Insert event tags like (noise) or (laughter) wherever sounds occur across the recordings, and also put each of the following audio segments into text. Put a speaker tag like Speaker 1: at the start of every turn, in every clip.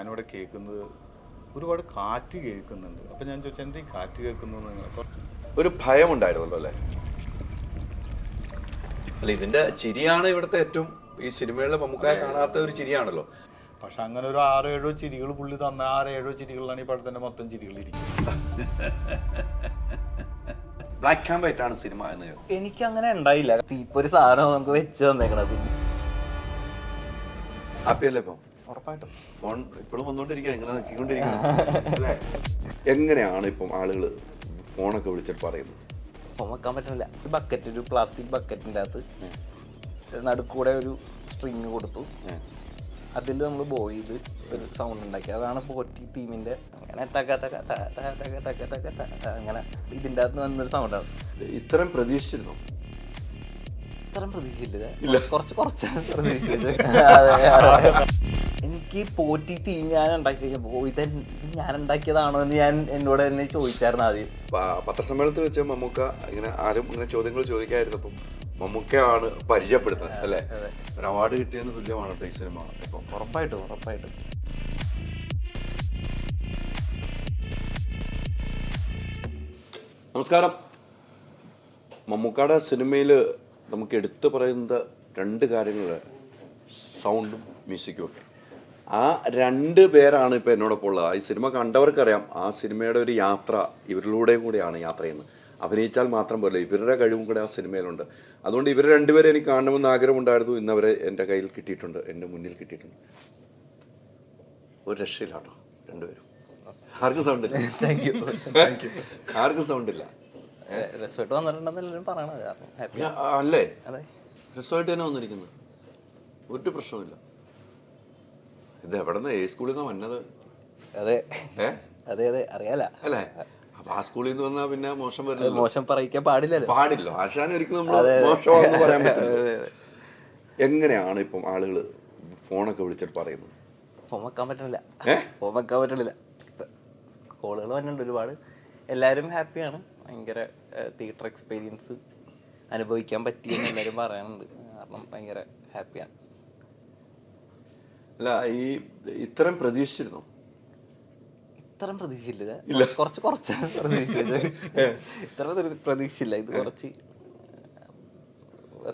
Speaker 1: ഞാനിവിടെ കേൾക്കുന്നത് ഒരുപാട് കാറ്റ് കേൾക്കുന്നുണ്ട്. അപ്പം ഞാൻ ചോദിച്ചാൽ എന്തേ കാറ്റ് കേൾക്കുന്നത് നിങ്ങൾ?
Speaker 2: ഒരു ഭയം ഉണ്ടായിരുന്നല്ലോ അല്ലേ? അല്ല ഇതിന്റെ ചിരിയാണ് ഇവിടുത്തെ ഏറ്റവും ഈ സിനിമകളിലെ മമ്മൂക്കായ കാണാത്ത ഒരു ചിരിയാണല്ലോ.
Speaker 1: പക്ഷെ അങ്ങനെ ഒരു ആറോ ഏഴോ ചിരികൾ പുള്ളി തന്ന ആറോ ഏഴോ ചിരികളിലാണ് ഈ പടത്തിന്റെ മൊത്തം ചിരികൾ ഇരിക്കുന്നത്
Speaker 2: ബ്ലാക്ക് ആൻഡ് വൈറ്റ് ആണ് സിനിമ എന്ന്
Speaker 3: എനിക്ക് അങ്ങനെ ഉണ്ടായില്ല. ഇപ്പൊ ഒരു സാധനം നമുക്ക് വെച്ച് തന്നേക്കണം
Speaker 2: അല്ലേ ഇപ്പം? ഇപ്പോഴും ഇങ്ങനെ അല്ലേ? എങ്ങനെയാണ് ഇപ്പം ആളുകൾ ഫോണൊക്കെ വിളിച്ചിട്ട് പറയുന്നത്?
Speaker 3: ഫോൺ വെക്കാൻ പറ്റുന്നില്ല ഒരു ബക്കറ്റ് ഒരു പ്ലാസ്റ്റിക് ബക്കറ്റിന്റെ അകത്ത് നടുക്കൂടെ ഒരു സ്ട്രിങ് കൊടുത്തു. അതിൽ നമ്മൾ ബോയിൽ ഒരു സൗണ്ട് ഉണ്ടാക്കി. അതാണ് പോറ്റി തീമിന്റെ അങ്ങനെ ടക ടക ടക ടക ടക ടക അങ്ങനെ ഇതിന്റെ അകത്ത് വന്നൊരു സൗണ്ടാണ്
Speaker 2: ഇത്രയും പ്രതീക്ഷിച്ചിരുന്നു?
Speaker 3: ഇത്രയും പ്രതീക്ഷിച്ചില്ല. കുറച്ച് കുറച്ച് പ്രതീക്ഷിച്ചത് (laughs) എനിക്ക് പോറ്റി തീം ഞാൻ ഉണ്ടാക്കിയ ഇത് ഞാൻ ഉണ്ടാക്കിയതാണോ എന്ന് ഞാൻ എന്നോട് തന്നെ ചോദിച്ചായിരുന്നു ആദ്യം.
Speaker 2: പത്രസമ്മേളനത്തിൽ വെച്ച് മമ്മൂക്ക ഇങ്ങനെ ആരും ഇങ്ങനെ ചോദ്യങ്ങൾ ചോദിക്കായിരുന്നപ്പം മമ്മൂക്കയാണ് പരിചയപ്പെടുത്തുന്നത് അല്ലേ? ഒരു അവാർഡ് കിട്ടിയതിന് തുല്യമാണ് കേട്ടോ ഈ സിനിമ. ഇപ്പം
Speaker 3: ഉറപ്പായിട്ടും ഉറപ്പായിട്ടും.
Speaker 2: നമസ്കാരം. മമ്മൂക്കയുടെ സിനിമയിൽ നമുക്ക് എടുത്തു പറയുന്ന രണ്ട് കാര്യങ്ങൾ സൗണ്ടും മ്യൂസിക്കും ഒക്കെ. ആ രണ്ട് പേരാണ് ഇപ്പോൾ എന്നോടൊപ്പം ഉള്ളത്. ഈ സിനിമ കണ്ടവർക്കറിയാം. ആ സിനിമയുടെ ഒരു യാത്ര ഇവരിലൂടെ കൂടിയാണ് യാത്ര ചെയ്യുന്നത്. അഭിനയിച്ചാൽ മാത്രം പോലെ ഇവരുടെ കഴിവും കൂടെ ആ സിനിമയിലുണ്ട്. അതുകൊണ്ട് ഇവർ രണ്ടുപേരെ എനിക്ക് കാണണമെന്ന് ആഗ്രഹമുണ്ടായിരുന്നു. ഇന്ന് അവരെ എന്റെ കയ്യിൽ കിട്ടിയിട്ടുണ്ട്. എന്റെ മുന്നിൽ കിട്ടിയിട്ടുണ്ട്. ഒരു രക്ഷയിലാട്ടോ രണ്ടുപേരും. ആർക്കും സൗണ്ട് ഇല്ല.
Speaker 3: താങ്ക് യു
Speaker 2: ആർക്കും സൗണ്ട് ഇല്ല.
Speaker 3: റിസോർട്ട് പറയണത് കാരണം.
Speaker 2: അല്ലേ?
Speaker 3: അതെ.
Speaker 2: രസമായിട്ട് തന്നെ വന്നിരിക്കുന്നത് ഒരു പ്രശ്നവുമില്ല. ഇത് എവിടെ നിന്ന് ഏ സ്കൂളിൽ നിന്ന് വന്നത്?
Speaker 3: അതെ. അതെ അതെ. അറിയാല
Speaker 2: അല്ലേ? അപ്പൊ ആ സ്കൂളിൽ നിന്ന് വന്നാൽ പിന്നെ മോശം വരുന്നത്
Speaker 3: മോശം പറയിക്കാൻ പാടില്ലല്ലോ.
Speaker 2: പാടില്ലോ. ആശാൻ ഒരിക്കലും നമ്മൾ മോശമാണെന്ന് പറയാൻ പറ്റില്ല. എങ്ങനെയാണ് ഇപ്പം ആളുകൾ ഫോണൊക്കെ വിളിച്ചിട്ട് പറയുന്നത്?
Speaker 3: ഫോം വെക്കാൻ പറ്റണില്ല. ഫോൺ വെക്കാൻ പറ്റണില്ല. കോളുകൾ വന്നിട്ടുണ്ട് ഒരുപാട്. എല്ലാവരും ഹാപ്പിയാണ്. ഭയങ്കര തിയേറ്റർ എക്സ്പീരിയൻസ് അനുഭവിക്കാൻ പറ്റിയെന്ന് എല്ലാവരും പറയാനുണ്ട്. കാരണം ഭയങ്കര ഹാപ്പിയാണ്.
Speaker 2: അല്ല ഈ ഇത്രയും പ്രതീക്ഷിച്ചിരുന്നു?
Speaker 3: ഇത്രയും പ്രതീക്ഷിച്ചില്ല. കുറച്ച് കുറച്ച് പ്രതീക്ഷിച്ചത് ഇത്ര പ്രതി- പ്രതീക്ഷിച്ചില്ല. ഇത് കുറച്ച്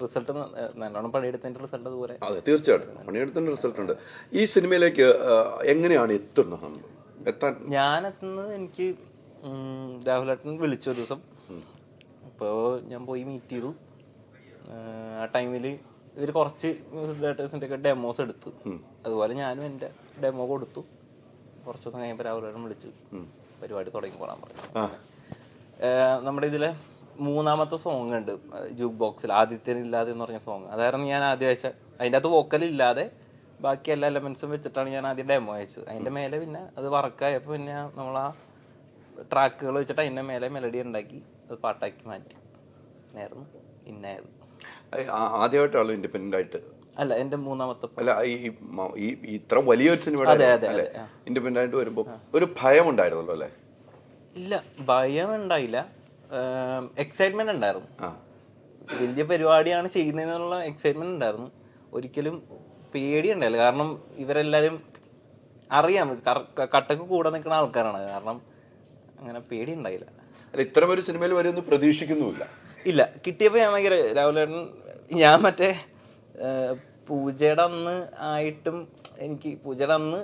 Speaker 3: റിസൾട്ട് നല്ലോണം പണിയെടുത്തതിന്റെ റിസൾട്ട് അതുപോലെ
Speaker 2: അതെ തീർച്ചയായിട്ടും. പണിയെടുത്തതിന്റെ റിസൾട്ട് ഉണ്ട്. ഈ സിനിമയിലേക്ക് എങ്ങനെയാണ് എത്തുന്നത്? എത്താൻ
Speaker 3: ഞാൻ എത്തുന്നത് എനിക്ക് രാഹുലേട്ടൻ വിളിച്ചു ഒരു ദിവസം. അപ്പോൾ ഞാൻ പോയി മീറ്റ് ചെയ്തു. ആ ടൈമിൽ ഇവർ കുറച്ച് മ്യൂസിക് ഡയറക്ടേഴ്സിന്റെ ഒക്കെ ഡെമോസ് എടുത്തു. അതുപോലെ ഞാനും എന്റെ ഡെമോ കൊടുത്തു. കുറച്ച് ദിവസം കഴിയുമ്പോൾ അവരോടും വിളിച്ചു പരിപാടി തുടങ്ങി പോകാൻ പറഞ്ഞു. നമ്മുടെ ഇതിലെ മൂന്നാമത്തെ സോങ് ഉണ്ട്. ജൂക്ക് ബോക്സിൽ ആദിത്യനില്ലാതെ എന്ന് പറഞ്ഞ സോങ് അതായിരുന്നു ഞാൻ ആദ്യം അയച്ച അതിന്റെ അകത്ത് വോക്കൽ ഇല്ലാതെ ബാക്കി എല്ലാ എലമെന്റ്സും വെച്ചിട്ടാണ് ഞാൻ ആദ്യം ഡെമോ അയച്ചത്. അതിന്റെ മേലെ പിന്നെ അത് വർക്കായപ്പോൾ പിന്നെ നമ്മൾ ആ ട്രാക്കുകൾ വെച്ചിട്ട് അതിന്റെ മേലെ മെലഡി ഉണ്ടാക്കി അത് പാട്ടാക്കി മാറ്റി. ഇന്നായത്
Speaker 2: ആ- ആദ്യമായിട്ടാണല്ലോ ഇൻഡിപെൻഡന്റ് ആയിട്ട്
Speaker 3: അല്ല എന്റെ മൂന്നാമത്തെ
Speaker 2: അല്ല ഈ ഇത്ര വലിയൊരു
Speaker 3: സിനിമ.
Speaker 2: ഇൻഡിപെൻഡന്റ് ആയിട്ട് വരുമ്പോൾ ഒരു ഭയം ഉണ്ടായിരുന്നല്ലോ അല്ലേ?
Speaker 3: ഇല്ല ഭയം ഉണ്ടായില്ല എക്സൈറ്റ്മെന്റ് ഉണ്ടായിരുന്നു. വലിയ പരിപാടിയാണ് ചെയ്യുന്നതെന്നുള്ള എക്സൈറ്റ്മെന്റ് ഉണ്ടായിരുന്നു. ഒരിക്കലും പേടി ഉണ്ടായില്ല കാരണം ഇവരെല്ലാരും അറിയാം കട്ടക്ക് കൂടെ നിൽക്കുന്ന ആൾക്കാരാണ്. കാരണം അങ്ങനെ പേടി ഉണ്ടായില്ല
Speaker 2: അല്ല ഇത്തരം ഒരു സിനിമയിൽ വരുമെന്ന് പ്രതീക്ഷിക്കുന്നുമില്ല.
Speaker 3: ഇല്ല കിട്ടിയപ്പോൾ ഞാൻ ഭയങ്കര രാഹുലേട്ടൻ ഞാൻ മറ്റേ പൂജയുടെ അന്ന് ആയിട്ടും എനിക്ക് പൂജയുടെ അന്ന്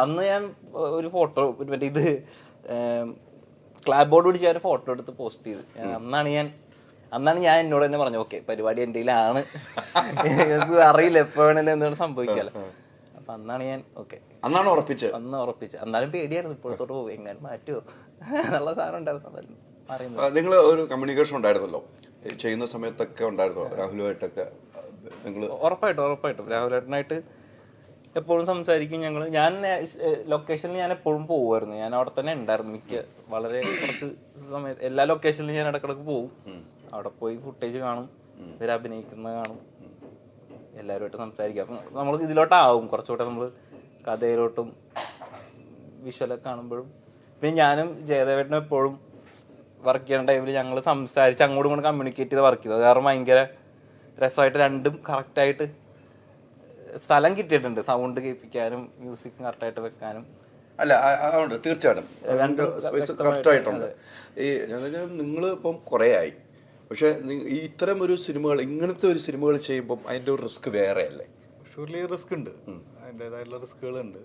Speaker 3: അന്ന് ഞാൻ ഒരു ഫോട്ടോ മറ്റേ ഇത് ക്ലാബ് ബോർഡ് പിടിച്ച് ഒരു ഫോട്ടോ എടുത്ത് പോസ്റ്റ് ചെയ്ത്. അന്നാണ് ഞാൻ അന്നാണ് ഞാൻ എന്നോട് തന്നെ പറഞ്ഞു ഓക്കെ പരിപാടി എന്റെ ആണ് അറിയില്ല എപ്പോഴാണെങ്കിലും എന്താണ് സംഭവിക്കാലോ. അപ്പൊ അന്നാണ് ഞാൻ ഓക്കെ.
Speaker 2: അന്നാണ് ഉറപ്പിച്ചത്?
Speaker 3: അന്ന് ഉറപ്പിച്ചത്. അന്നാലും പേടിയായിരുന്നു ഇപ്പോഴത്തോട്ട് പോകും എങ്ങനെ മാറ്റുമോ എന്നുള്ള സാധനം ഉണ്ടായിരുന്നു.
Speaker 2: നിങ്ങൾ ഒരു കമ്മ്യൂണിക്കേഷൻ ഉണ്ടായിരുന്നല്ലോ? ചെയ്യുന്ന സമയത്തൊക്കെ ഉണ്ടായിരുന്നോ? രാഹുലുമായിട്ടൊക്കെ നിങ്ങൾ
Speaker 3: ഉറപ്പായിട്ടും ഉറപ്പായിട്ടും. രാഹുലേട്ടനായിട്ട് എപ്പോഴും സംസാരിക്കും ഞങ്ങൾ ഞാൻ ലൊക്കേഷനിൽ ഞാൻ എപ്പോഴും പോകുമായിരുന്നു ഞാൻ അവിടെ തന്നെ ഉണ്ടായിരുന്നു മിക്ക. വളരെ കുറച്ച് സമയത്ത് എല്ലാ ലൊക്കേഷനിലും ഞാൻ ഇടക്കിടക്ക് പോകും അവിടെ പോയി ഫുട്ടേജ് കാണും. ഇവർ അഭിനയിക്കുന്നത് കാണും. എല്ലാവരുമായിട്ട് സംസാരിക്കും. അപ്പം നമ്മൾ ഇതിലോട്ടാവും. കുറച്ചുകൂടെ നമ്മൾ കഥയിലോട്ടും വിഷ്വലൊക്കെ കാണുമ്പോഴും. പിന്നെ ഞാനും ജയദേവേട്ടനും എപ്പോഴും വർക്ക് ചെയ്യുന്ന ടൈമിൽ ഞങ്ങൾ സംസാരിച്ച് അങ്ങോട്ടും ഇങ്ങോട്ടും കമ്മ്യൂണിക്കേറ്റ് ചെയ്ത് വർക്ക് ചെയ്തത് അത് കാരണം ഭയങ്കര രസമായിട്ട് രണ്ടും കറക്റ്റായിട്ട് സ്ഥലം കിട്ടിയിട്ടുണ്ട്. സൗണ്ട് കേൾപ്പിക്കാനും മ്യൂസിക് കറക്റ്റായിട്ട് വെക്കാനും.
Speaker 2: അല്ല അതുകൊണ്ട് തീർച്ചയായിട്ടും. രണ്ട് സ്പേസ് കറക്റ്റായിട്ടുണ്ട് ഈ നിങ്ങൾ ഇപ്പം കുറേ ആയി. പക്ഷെ ഈ ഇത്തരം ഒരു സിനിമകൾ ഇങ്ങനത്തെ ഒരു സിനിമകൾ ചെയ്യുമ്പം അതിന്റെ ഒരു റിസ്ക് വേറെ അല്ലേ
Speaker 1: ഷുവർലി റിസ്ക് ഉണ്ട് അതിന്റെതായിട്ടുള്ള റിസ്കുകളുണ്ട്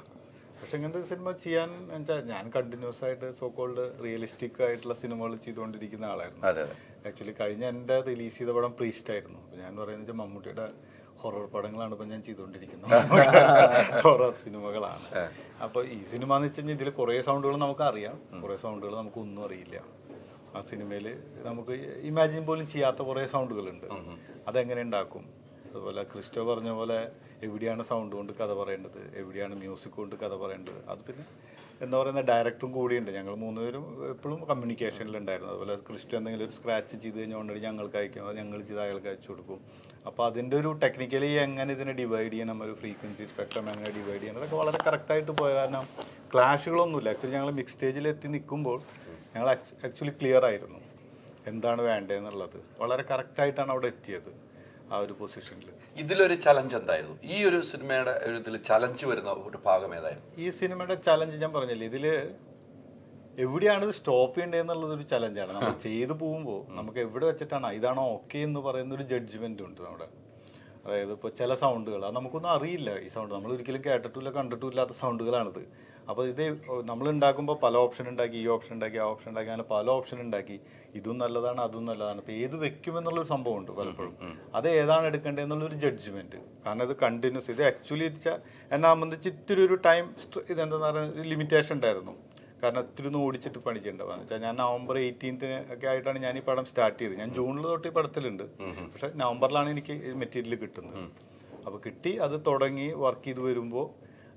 Speaker 1: പക്ഷെ ഇങ്ങനത്തെ സിനിമ ചെയ്യാൻ വെച്ചാൽ ഞാൻ കണ്ടിന്യൂസ് ആയിട്ട് സോ കോൾഡ് റിയലിസ്റ്റിക് ആയിട്ടുള്ള സിനിമകൾ ചെയ്തുകൊണ്ടിരിക്കുന്ന ആളായിരുന്നു. ആക്ച്വലി കഴിഞ്ഞ എന്റെ റിലീസ് ചെയ്ത പടം പ്രീസ്റ്റ് ആയിരുന്നു. ഞാൻ പറയുന്നത് വെച്ചാൽ മമ്മൂട്ടിയുടെ ഹൊറർ പടങ്ങളാണ് ഇപ്പം ഞാൻ ചെയ്തുകൊണ്ടിരിക്കുന്നത്. (laughs) ഹൊറർ സിനിമകളാണ്. അപ്പോൾ ഈ സിനിമ എന്ന് വെച്ച് കഴിഞ്ഞാൽ ഇതിൽ കുറേ സൗണ്ടുകൾ നമുക്കറിയാം. കുറേ സൗണ്ടുകൾ നമുക്ക് ഒന്നും അറിയില്ല. ആ സിനിമയിൽ നമുക്ക് ഇമാജിൻ പോലും ചെയ്യാത്ത കുറേ സൗണ്ടുകളുണ്ട് അതെങ്ങനെ ഉണ്ടാക്കും? അതുപോലെ ക്രിസ്റ്റോ പറഞ്ഞ പോലെ എവിടെയാണ് സൗണ്ട് കൊണ്ട് കഥ പറയേണ്ടത്? എവിടെയാണ് മ്യൂസിക് കൊണ്ട് കഥ പറയേണ്ടത്? അത് പിന്നെ എന്താ പറയുന്ന ഡയറക്ടറും കൂടിയുണ്ട്. ഞങ്ങൾ മൂന്നുപേരും എപ്പോഴും കമ്മ്യൂണിക്കേഷനിലുണ്ടായിരുന്നു അതുപോലെ ക്രിസ്റ്റ് എന്തെങ്കിലും ഒരു സ്ക്രാച്ച് ചെയ്ത് കഴിഞ്ഞാൽ ഉണ്ടെങ്കിൽ ഞങ്ങൾക്ക് അയക്കും. അത് ഞങ്ങൾ ചെയ്ത് അയാൾക്ക് അയച്ചു കൊടുക്കും. അപ്പോൾ അതിന്റെ ഒരു ടെക്നിക്കലി എങ്ങനെ ഇതിനെ ഡിവൈഡ് ചെയ്യണം ഒരു ഫ്രീക്വൻസി സ്പെക്ട്രം എങ്ങനെ ഡിവൈഡ് ചെയ്യണം അതൊക്കെ വളരെ കറക്റ്റായിട്ട് പോയ കാരണം ക്ലാഷുകളൊന്നുമില്ല ആക്ച്വലി ഞങ്ങൾ മിക്സ് സ്റ്റേജിൽ എത്തി നിൽക്കുമ്പോൾ ഞങ്ങൾ ആക്ച്വലി ക്ലിയർ ആയിരുന്നു. എന്താണ് വേണ്ടതെന്നുള്ളത് വളരെ കറക്റ്റായിട്ടാണ് അവിടെ എത്തിയത്. ആ ഒരു പൊസിഷനിൽ
Speaker 2: ഇതിലൊരു ചലഞ്ച് എന്തായിരുന്നു? ഈ ഒരു സിനിമയുടെ ഒരു ഇതിൽ ചലഞ്ച് വരുന്ന ഒരു ഭാഗം ഏതായിരുന്നു?
Speaker 1: ഈ സിനിമയുടെ ചലഞ്ച് ഞാൻ പറഞ്ഞില്ലേ ഇതിൽ എവിടെയാണ് ഇത് സ്റ്റോപ്പ് ചെയ്യേണ്ടതെന്നുള്ളത് ഒരു ചലഞ്ചാണ് നമ്മൾ ചെയ്തു പോകുമ്പോൾ നമുക്ക് എവിടെ വെച്ചിട്ടാണ് ഇതാണോ ഓക്കെ എന്ന് പറയുന്ന ഒരു ജഡ്ജ്മെന്റ് ഉണ്ട് നമ്മുടെ. അതായത് ഇപ്പോൾ ചില സൗണ്ടുകൾ അത് നമുക്കൊന്നും അറിയില്ല ഈ സൗണ്ട് നമ്മൾ ഒരിക്കലും കേട്ടിട്ടില്ല കണ്ടിട്ടില്ലാത്ത സൗണ്ടുകളാണിത് അപ്പോൾ ഇത് നമ്മൾ ഉണ്ടാക്കുമ്പോൾ പല ഓപ്ഷൻ ഉണ്ടാക്കി ഈ ഓപ്ഷൻ ഉണ്ടാക്കി ആ ഓപ്ഷൻ ഉണ്ടാക്കി അങ്ങനെ പല ഓപ്ഷൻ ഉണ്ടാക്കി. ഇതും നല്ലതാണ് അതും നല്ലതാണ്. അപ്പോൾ ഏത് വെക്കും എന്നുള്ളൊരു സംഭവമുണ്ട് പലപ്പോഴും. അത് ഏതാണ് എടുക്കേണ്ടത് എന്നുള്ളൊരു ജഡ്ജ്മെന്റ് കാരണം ഇത് കണ്ടിന്യൂസ് ഇത് ആക്ച്വലി എന്നെ സംബന്ധിച്ച് ഇത്തിരി ഒരു ടൈം ഇതെന്താ പറയുക ലിമിറ്റേഷൻ ഉണ്ടായിരുന്നു. കാരണം ഇത്തിരി ഒന്ന് ഓടിച്ചിട്ട് പണിച്ചിട്ടുണ്ടാവുക വെച്ചാൽ ഞാൻ നവംബർ എയ്റ്റീൻത്തിന് ഒക്കെ ആയിട്ടാണ് ഞാൻ ഈ പടം സ്റ്റാർട്ട് ചെയ്തത്. ഞാൻ ജൂണിൽ തൊട്ട് ഈ പടത്തിലുണ്ട്. പക്ഷെ നവംബറിലാണ് എനിക്ക് മെറ്റീരിയൽ കിട്ടുന്നത്. അപ്പോൾ കിട്ടി അത് തുടങ്ങി വർക്ക് ചെയ്ത് വരുമ്പോൾ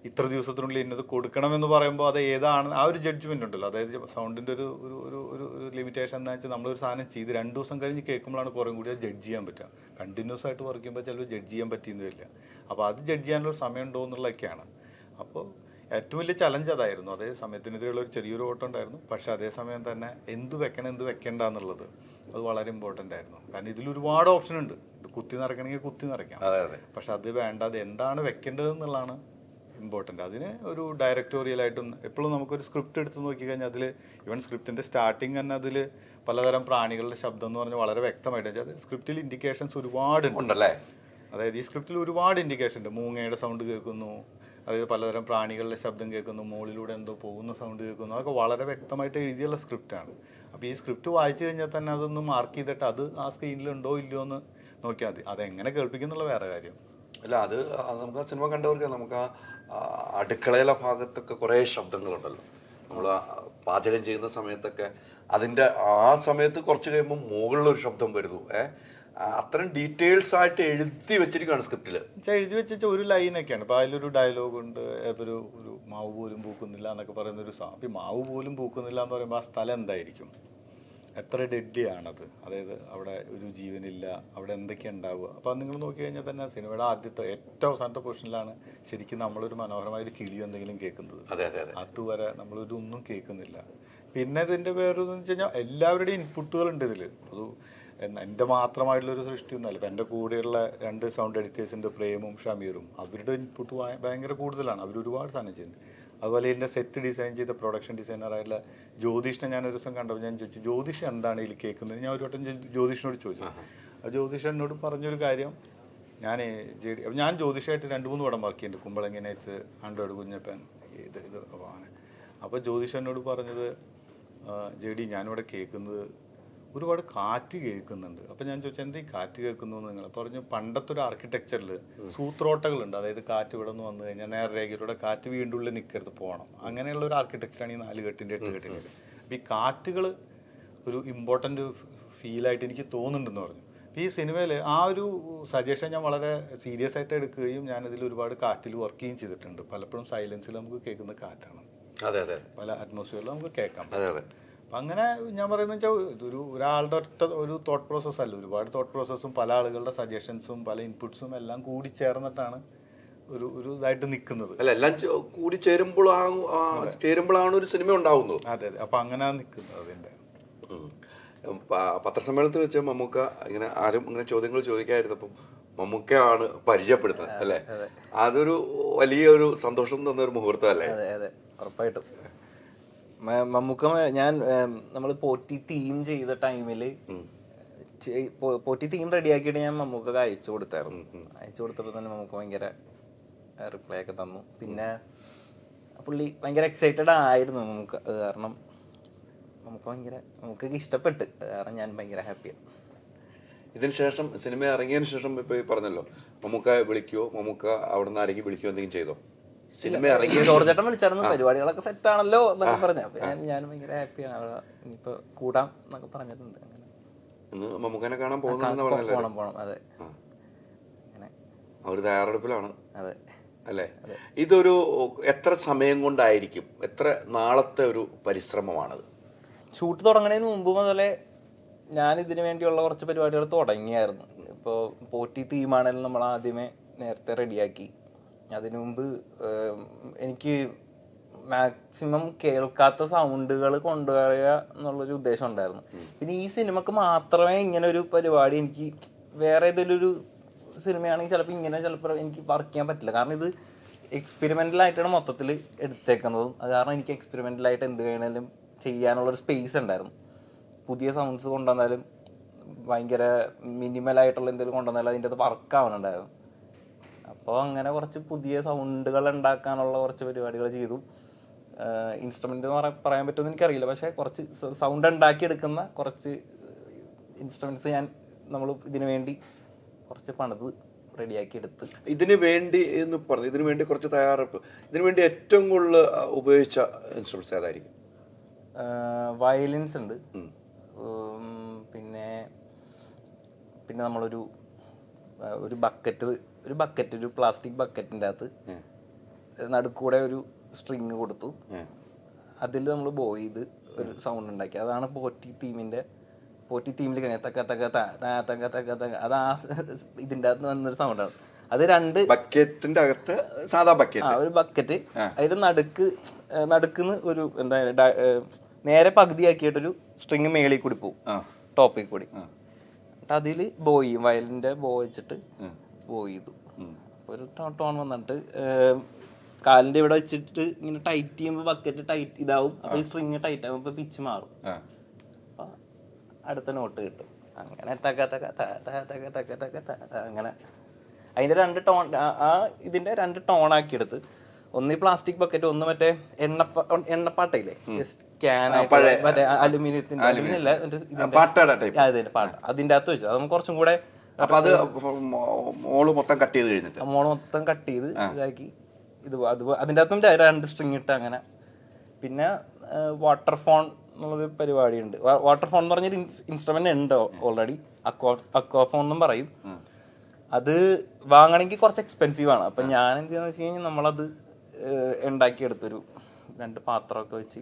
Speaker 1: ഇത്ര ദിവസത്തിനുള്ളിൽ ഇന്നത് കൊടുക്കണമെന്ന് പറയുമ്പോൾ അത് ഏതാണ്? ആ ഒരു ജഡ്ജ്മെന്റ് ഉണ്ടല്ലോ. അതായത് സൗണ്ടിന്റെ ഒരു ഒരു ഒരു ഒരു ഒരു ലിമിറ്റേഷൻ എന്താ വെച്ചാൽ നമ്മളൊരു സാധനം ചെയ്ത് രണ്ട് ദിവസം കഴിഞ്ഞ് കേൾക്കുമ്പോഴാണ് കുറേ കൂടി അത് ജഡ്ജ് ചെയ്യാൻ പറ്റുക. കണ്ടിന്യൂസ് ആയിട്ട് വർക്ക് ചെയ്യുമ്പോൾ ചിലപ്പോൾ ജഡ്ജ് ചെയ്യാൻ പറ്റിയെന്ന് വരില്ല. അപ്പോൾ അത് ജഡ്ജ് ചെയ്യാനുള്ള സമയം ഉണ്ടോ എന്നുള്ളതൊക്കെയാണ്. അപ്പോൾ ഏറ്റവും വലിയ ചലഞ്ച് അതായിരുന്നു. അതേ സമയത്തിനെതിരെയുള്ള ഒരു ചെറിയൊരു ഓട്ടം ഉണ്ടായിരുന്നു. പക്ഷേ അതേസമയം തന്നെ എന്ത് വെക്കണം എന്ത് വെക്കണ്ട എന്നുള്ളത് അത് വളരെ ഇമ്പോർട്ടന്റ് ആയിരുന്നു. കാരണം ഇതിൽ ഒരുപാട് ഓപ്ഷൻ ഉണ്ട്. ഇത് കുത്തി നിറക്കണമെങ്കിൽ കുത്തി നിറയ്ക്കാം.
Speaker 2: അതെ അതെ.
Speaker 1: പക്ഷെ അത് വേണ്ട അത് എന്താണ് വെക്കേണ്ടത് എന്നുള്ളതാണ് ഇമ്പോർട്ടന്റ് അതിന് ഒരു ഡയറക്ടോറിയലായിട്ടും എപ്പോഴും നമുക്കൊരു സ്ക്രിപ്റ്റ് എടുത്ത് നോക്കിക്കഴിഞ്ഞാൽ അതിൽ ഇവൻ സ്ക്രിപ്റ്റിന്റെ സ്റ്റാർട്ടിങ് തന്നെ അതിൽ പലതരം പ്രാണികളുടെ ശബ്ദം എന്ന് പറഞ്ഞാൽ വളരെ വ്യക്തമായിട്ട് അത് സ്ക്രിപ്റ്റിൽ ഇൻഡിക്കേഷൻസ് ഒരുപാട്
Speaker 2: ഉണ്ടല്ലേ?
Speaker 1: അതായത് ഈ സ്ക്രിപ്റ്റിൽ ഒരുപാട് ഇൻഡിക്കേഷൻ ഉണ്ട്. മൂങ്ങയുടെ സൗണ്ട് കേൾക്കുന്നു അതായത് പലതരം പ്രാണികളുടെ ശബ്ദം കേൾക്കുന്നു മുകളിലൂടെ എന്തോ പോകുന്ന സൗണ്ട് കേൾക്കുന്നു. അതൊക്കെ വളരെ വ്യക്തമായിട്ട് എഴുതിയുള്ള സ്ക്രിപ്റ്റാണ് അപ്പോൾ ഈ സ്ക്രിപ്റ്റ് വായിച്ചു കഴിഞ്ഞാൽ തന്നെ അതൊന്ന് മാർക്ക് ചെയ്തിട്ട് അത് ആ സ്ക്രീനിൽ ഉണ്ടോ ഇല്ലയോ എന്ന് നോക്കിയാൽ മതി. അതെങ്ങനെ കേൾപ്പിക്കുന്നുള്ള വേറെ കാര്യം.
Speaker 2: അല്ല അത് നമുക്ക് ആ സിനിമ കണ്ടവർക്ക് നമുക്ക് ആ അടുക്കളയിലെ ഭാഗത്തൊക്കെ കുറേ ശബ്ദങ്ങളുണ്ടല്ലോ. നമ്മൾ പാചകം ചെയ്യുന്ന സമയത്തൊക്കെ അതിന്റെ ആ സമയത്ത് കുറച്ച് കഴിയുമ്പോൾ മുകളിലൊരു ശബ്ദം വരുന്നു. ഏ അത്രയും ഡീറ്റെയിൽസ് ആയിട്ട് എഴുതി വെച്ചിരിക്കുകയാണ് സ്ക്രിപ്റ്റിൽ
Speaker 1: എഴുതി വെച്ചാൽ ഒരു ലൈനൊക്കെയാണ് ഇപ്പോൾ അതിലൊരു ഡയലോഗ് ഉണ്ട്. ഇപ്പൊ ഒരു ഒരു മാവ് പോലും പൂക്കുന്നില്ല എന്നൊക്കെ പറയുന്ന ഒരു സാ മാവ് പോലും പൂക്കുന്നില്ല എന്ന് പറയുമ്പോൾ ആ സ്ഥലം എന്തായിരിക്കും? എത്ര ഡെഡ്ലി ആണത് അതായത് അവിടെ ഒരു ജീവനില്ല അവിടെ എന്തൊക്കെ ഉണ്ടാവുക? അപ്പോൾ നിങ്ങൾ നോക്കി കഴിഞ്ഞാൽ തന്നെ സിനിമയുടെ ആദ്യത്തെ ഏറ്റവും അവസാനത്തെ പൊസിഷനിലാണ് ശരിക്കും നമ്മളൊരു മനോഹരമായ ഒരു കിളിയോ എന്തെങ്കിലും കേൾക്കുന്നത്.
Speaker 2: അതെ അതെ അതെ.
Speaker 1: അതുവരെ നമ്മളൊരു ഒന്നും കേൾക്കുന്നില്ല. പിന്നെ ഇതിന്റെ വേറൊരു വെച്ച് കഴിഞ്ഞാൽ എല്ലാവരുടെയും ഇൻപുട്ടുകൾ ഉണ്ട് ഇതിൽ അത് എന്റെ മാത്രമായിട്ടുള്ളൊരു സൃഷ്ടിയൊന്നുമല്ല ഇപ്പം എന്റെ കൂടെയുള്ള രണ്ട് സൗണ്ട് എഡിറ്റേഴ്സിന്റെ പ്രേമും ഷമീറും അവരുടെ ഇൻപുട്ട് ഭയങ്കര കൂടുതലാണ്. അവർ ഒരുപാട് സാധനം ചെയ്യുന്നത് അതുപോലെ എന്റെ സെറ്റ് ഡിസൈൻ ചെയ്ത പ്രൊഡക്ഷൻ ഡിസൈനറായിട്ടുള്ള ജ്യോതിഷിനെ ഞാൻ ഒരു ദിവസം കണ്ടപ്പോൾ ഞാൻ ചോദിച്ചു ജ്യോതിഷ് എന്താണ് ഇതിൽ കേൾക്കുന്നത്? ഞാൻ ഒരു വട്ടം ജ്യോതിഷനോട് ജ്യോതിഷിനോട് ചോദിച്ചു. ആ ജ്യോതിഷ എന്നോട് പറഞ്ഞൊരു കാര്യം ഞാൻ ജെ ഡി ഞാൻ ജ്യോതിഷമായിട്ട് രണ്ട് മൂന്ന് പടം വർക്ക് ചെയ്യുന്നുണ്ട് കുമ്പളങ്ങി നൈറ്റ്സ് ആൻഡ്രോയിഡ് കുഞ്ഞപ്പൻ ഇത് ഇത് അപ്പോൾ അങ്ങനെ. അപ്പോൾ ജ്യോതിഷ് എന്നോട് പറഞ്ഞത് ജെ ഡി ഞാനിവിടെ കേൾക്കുന്നത് ഒരുപാട് കാറ്റ് കേൾക്കുന്നുണ്ട്. അപ്പം ഞാൻ ചോദിച്ചാൽ എന്താ ഈ കാറ്റ് കേൾക്കുന്നു എന്ന് നിങ്ങൾ പറഞ്ഞു പണ്ടത്തെ ഒരു ആർക്കിടെക്ചറിൽ സൂത്രോട്ടകളുണ്ട് അതായത് കാറ്റ് ഇവിടെ നിന്ന് വന്നു കഴിഞ്ഞാൽ നേർരേഖയിലൂടെ കാറ്റ് വീണ്ടും ഉള്ളിൽ നിൽക്കരുത് പോകണം. അങ്ങനെയുള്ള ഒരു ആർക്കിടെക്ചറാണ് ഈ നാല് കെട്ടിന്റെ എട്ട് കെട്ടിന്റെ അപ്പം ഈ കാറ്റുകൾ ഒരു ഇമ്പോർട്ടന്റ് ഫീലായിട്ട് എനിക്ക് തോന്നുന്നുണ്ടെന്ന് പറഞ്ഞു. ഈ സിനിമയിൽ ആ ഒരു സജഷൻ ഞാൻ വളരെ സീരിയസ് ആയിട്ട് എടുക്കുകയും ഞാൻ ഞാനിതിൽ ഒരുപാട് കാറ്റിൽ വർക്ക് ചെയ്യുകയും ചെയ്തിട്ടുണ്ട്. പലപ്പോഴും സൈലൻസിൽ നമുക്ക് കേൾക്കുന്ന കാറ്റാണ്.
Speaker 2: അതെ അതെ.
Speaker 1: പല അറ്റ്മോസ്ഫിയറിൽ നമുക്ക് കേൾക്കാം.
Speaker 2: അതെ അതെ.
Speaker 1: അപ്പം അങ്ങനെ ഞാൻ പറയുന്നത് വെച്ചാൽ ഇതൊരു ഒരാളുടെ ഒറ്റ ഒരു തോട്ട് പ്രോസസ്സ് അല്ല. ഒരുപാട് തോട്ട് പ്രോസസ്സും പല ആളുകളുടെ സജഷൻസും പല ഇൻപുട്സും എല്ലാം കൂടി ചേർന്നിട്ടാണ് ഒരു ഒരു ഇതായിട്ട് നിൽക്കുന്നത്
Speaker 2: അല്ല എല്ലാം കൂടി ചേരുമ്പോഴാണ് ആ, ചേരുമ്പോഴാണ് ഒരു സിനിമ ഉണ്ടാവുന്നത്.
Speaker 1: അതെ അതെ. അപ്പം അങ്ങനെ നിൽക്കുന്നത്
Speaker 2: അതിന്റെ പത്രസമ്മേളനത്തിൽ വെച്ച് മമ്മൂക്ക ഇങ്ങനെ ആരും ഇങ്ങനെ ചോദ്യങ്ങൾ ചോദിക്കാതിരുന്നപ്പം മമ്മൂക്കയാണ് പരിചയപ്പെടുത്തുന്നത് അല്ലേ? അതൊരു വലിയൊരു സന്തോഷം തന്ന ഒരു മുഹൂർത്തം അല്ലേ
Speaker 3: ഉറപ്പായിട്ടും. മമ്മൂക്ക ഞാൻ നമ്മൾ പോറ്റി തീം ചെയ്ത ടൈമിൽ പോറ്റി തീം റെഡിയാക്കിയിട്ട് ഞാൻ മമ്മൂക്കൊക്കെ അയച്ചു കൊടുത്തായിരുന്നു. അയച്ചു കൊടുത്തപ്പോൾ തന്നെ മമ്മൂക്ക ഭയങ്കര റിപ്ലൈ ഒക്കെ തന്നു. പിന്നെ പുള്ളി ഭയങ്കര എക്സൈറ്റഡ് ആയിരുന്നു മമ്മൂക്ക. അത് കാരണം നമുക്ക് ഭയങ്കര നമുക്കൊക്കെ ഇഷ്ടപ്പെട്ട്. അത് കാരണം ഞാൻ ഭയങ്കര ഹാപ്പിയാണ്
Speaker 2: ഇതിന് ശേഷം സിനിമ ഇറങ്ങിയതിന് ശേഷം ഇപ്പൊ പറഞ്ഞല്ലോ മമ്മൂക്ക വിളിക്കുവോ? മമ്മൂക്ക അവിടെ നിന്ന് ആരെങ്കിലും വിളിക്കുവോ എന്തെങ്കിലും ചെയ്തോ? സിനിമ ഇറങ്ങി
Speaker 3: ജോർജ് ചേട്ടൻ വിളിച്ചായിരുന്നു പരിപാടികളൊക്കെ സെറ്റ് ആണല്ലോ എന്നൊക്കെ പറഞ്ഞു. അപ്പൊ ഞാൻ ഞാൻ ഭയങ്കര ഹാപ്പിയാണ് ഇനിയിപ്പോ കൂടാം എന്നൊക്കെ പറഞ്ഞിട്ടുണ്ട്
Speaker 2: മമ്മൂക്കനെ കാണാൻ
Speaker 3: പോകണം പോകണം അതെ.
Speaker 2: അവർ തയ്യാറെടുപ്പിലാണ്.
Speaker 3: അതെ.
Speaker 2: അല്ലേ? ഇതൊരു എത്ര സമയം കൊണ്ടായിരിക്കും? എത്ര നാളത്തെ ഒരു പരിശ്രമമാണത്?
Speaker 3: ഷൂട്ട് തുടങ്ങുന്നതിന് മുമ്പ് മുതലേ ഞാൻ ഇതിനു വേണ്ടിയുള്ള കുറച്ച് പരിപാടികൾ തുടങ്ങിയായിരുന്നു. ഇപ്പോൾ പോറ്റി തീമാണെങ്കിലും നമ്മൾ ആദ്യമേ നേരത്തെ റെഡിയാക്കി അതിനു മുമ്പ് എനിക്ക് മാക്സിമം കേൾക്കാത്ത സൗണ്ടുകൾ കൊണ്ടുവരിക എന്നുള്ളൊരു ഉദ്ദേശം ഉണ്ടായിരുന്നു. പിന്നെ ഈ സിനിമക്ക് മാത്രമേ ഇങ്ങനെ ഒരു പരിപാടി എനിക്ക് വേറെ ഏതെങ്കിലും ഒരു സിനിമയാണെങ്കിൽ ചിലപ്പോൾ ഇങ്ങനെ ചിലപ്പോൾ എനിക്ക് വർക്ക് ചെയ്യാൻ പറ്റില്ല. കാരണം ഇത് എക്സ്പെരിമെന്റൽ ആയിട്ടാണ് മൊത്തത്തിൽ എടുത്തേക്കുന്നതും. അത് കാരണം എനിക്ക് എക്സ്പെരിമെന്റൽ ആയിട്ട് എന്ത് വേണേലും ചെയ്യാനുള്ളൊരു സ്പേസ് ഉണ്ടായിരുന്നു. പുതിയ സൗണ്ട്സ് കൊണ്ടുവന്നാലും ഭയങ്കര മിനിമൽ ആയിട്ടുള്ള എന്തെങ്കിലും കൊണ്ടുവന്നാലും അതിന്റെ അത് വർക്ക് ആവണുണ്ടായിരുന്നു അപ്പോൾ അങ്ങനെ കുറച്ച് പുതിയ സൗണ്ടുകൾ ഉണ്ടാക്കാനുള്ള കുറച്ച് പരിപാടികൾ ചെയ്തു. ഇൻസ്ട്രുമെന്റ് എന്ന് പറയാൻ പറയാൻ പറ്റുമെന്ന് എനിക്കറിയില്ല. പക്ഷേ കുറച്ച് സൗണ്ട് ഉണ്ടാക്കിയെടുക്കുന്ന കുറച്ച് ഇൻസ്ട്രുമെന്റ്സ് ഞാൻ നമ്മൾ ഇതിനു വേണ്ടി കുറച്ച് പണിത് റെഡിയാക്കി എടുത്ത്
Speaker 2: ഇതിന് വേണ്ടി എന്ന് പറഞ്ഞു ഇതിനു വേണ്ടി കുറച്ച് തയ്യാറെടുപ്പ്. ഇതിനു വേണ്ടി ഏറ്റവും കൂടുതൽ ഉപയോഗിച്ച ഇൻസ്ട്രുമെന്റ്സ് ഏതായിരിക്കും?
Speaker 3: വയലിൻസ് ഉണ്ട്. പിന്നെ പിന്നെ നമ്മളൊരു ഒരു ബക്കറ്റ് ഒരു ബക്കറ്റ് ഒരു പ്ലാസ്റ്റിക് ബക്കറ്റിന്റെ അകത്ത് നടുക്കൂടെ ഒരു സ്ട്രിങ് കൊടുത്തു. അതിൽ നമ്മൾ ബോയ് ചെയ്ത് ഒരു സൗണ്ട് ഉണ്ടാക്കി. അതാണ് പോറ്റി തീമിന്റെ പോറ്റി തീമിൽ തക്ക തക്ക തക്ക തക്ക തക്ക അത് ആ (laughs) ഇതിന്റെ അകത്ത് വന്നൊരു സൗണ്ടാണ് അത് രണ്ട്
Speaker 2: ബക്കറ്റിന്റെ അകത്ത് സാധാ
Speaker 3: ആ
Speaker 2: ബക്കറ്റ്
Speaker 3: ഒരു ബക്കറ്റ് അതിന്റെ നടുക്ക് നടുക്കുന്ന് ഒരു എന്താ നേരെ പകുതിയാക്കിയിട്ടൊരു സ്ട്രിങ് മേളിൽ കൂടി പോകും
Speaker 2: ആ.
Speaker 3: ടോപ്പിൽ കൂടി. അതിൽ ബോയി വയലിന്റെ ബോ വെച്ചിട്ട് ബോയ് ഇത് ഒരു ടോൺ ടോൺ വന്നിട്ട് കാലിന്റെ ഇവിടെ വെച്ചിട്ട് ഇങ്ങനെ ടൈറ്റ് ചെയ്യുമ്പോൾ ബക്കറ്റ് ടൈറ്റ് ഇതാവും. അപ്പൊ ഈ സ്ട്രിങ് ടൈറ്റ് ആകുമ്പോൾ പിച്ച് മാറും. അപ്പൊ അടുത്ത നോട്ട് കിട്ടും. അങ്ങനെ തക തക തക തക തക തക അങ്ങനെ. അതിന്റെ രണ്ട് ടോൺ ആ- ഇതിന്റെ രണ്ട് ടോൺ ആക്കി എടുത്ത് ഒന്ന് ഈ പ്ലാസ്റ്റിക് ബക്കറ്റ് ഒന്ന് മറ്റേ എണ്ണ എണ്ണപ്പാട്ടയില്ലേ? ക്യാൻ
Speaker 2: പഴയ-
Speaker 3: മറ്റേ അലുമിനിയത്തിന്റെ അലുമിനിയല്ല അതിന്റെ പാട്ട. അതിന്റെ അകത്ത് വെച്ചു. അത് നമുക്ക് കുറച്ചും കൂടെ
Speaker 2: അപ്പൊ അത് മോൾ മൊത്തം കട്ട് ചെയ്ത് കഴിഞ്ഞിട്ട്.
Speaker 3: മോൾ മൊത്തം കട്ട് ചെയ്ത് ഇതാക്കി. ഇത് അത് അതിന്റെ അകത്തും രണ്ട് സ്ട്രിങ് ഇട്ട് അങ്ങനെ. പിന്നെ വാട്ടർ ഫോൺ എന്നുള്ളൊരു പരിപാടിയുണ്ട്. വാട്ടർ ഫോൺ എന്ന് പറഞ്ഞൊരു ഇൻസ്ട്രുമെന്റ് ഉണ്ട് ഓൾറെഡി അക്വാ അക്വാ ഫോൺ എന്നും പറയും. അത് വാങ്ങണമെങ്കിൽ കുറച്ച് എക്സ്പെൻസീവ് ആണ്. അപ്പം ഞാൻ എന്ത് ചെയ്യാന്ന് വെച്ച് കഴിഞ്ഞാൽ നമ്മളത് ഉണ്ടാക്കിയെടുത്തൊരു രണ്ട് പാത്രമൊക്കെ വെച്ച്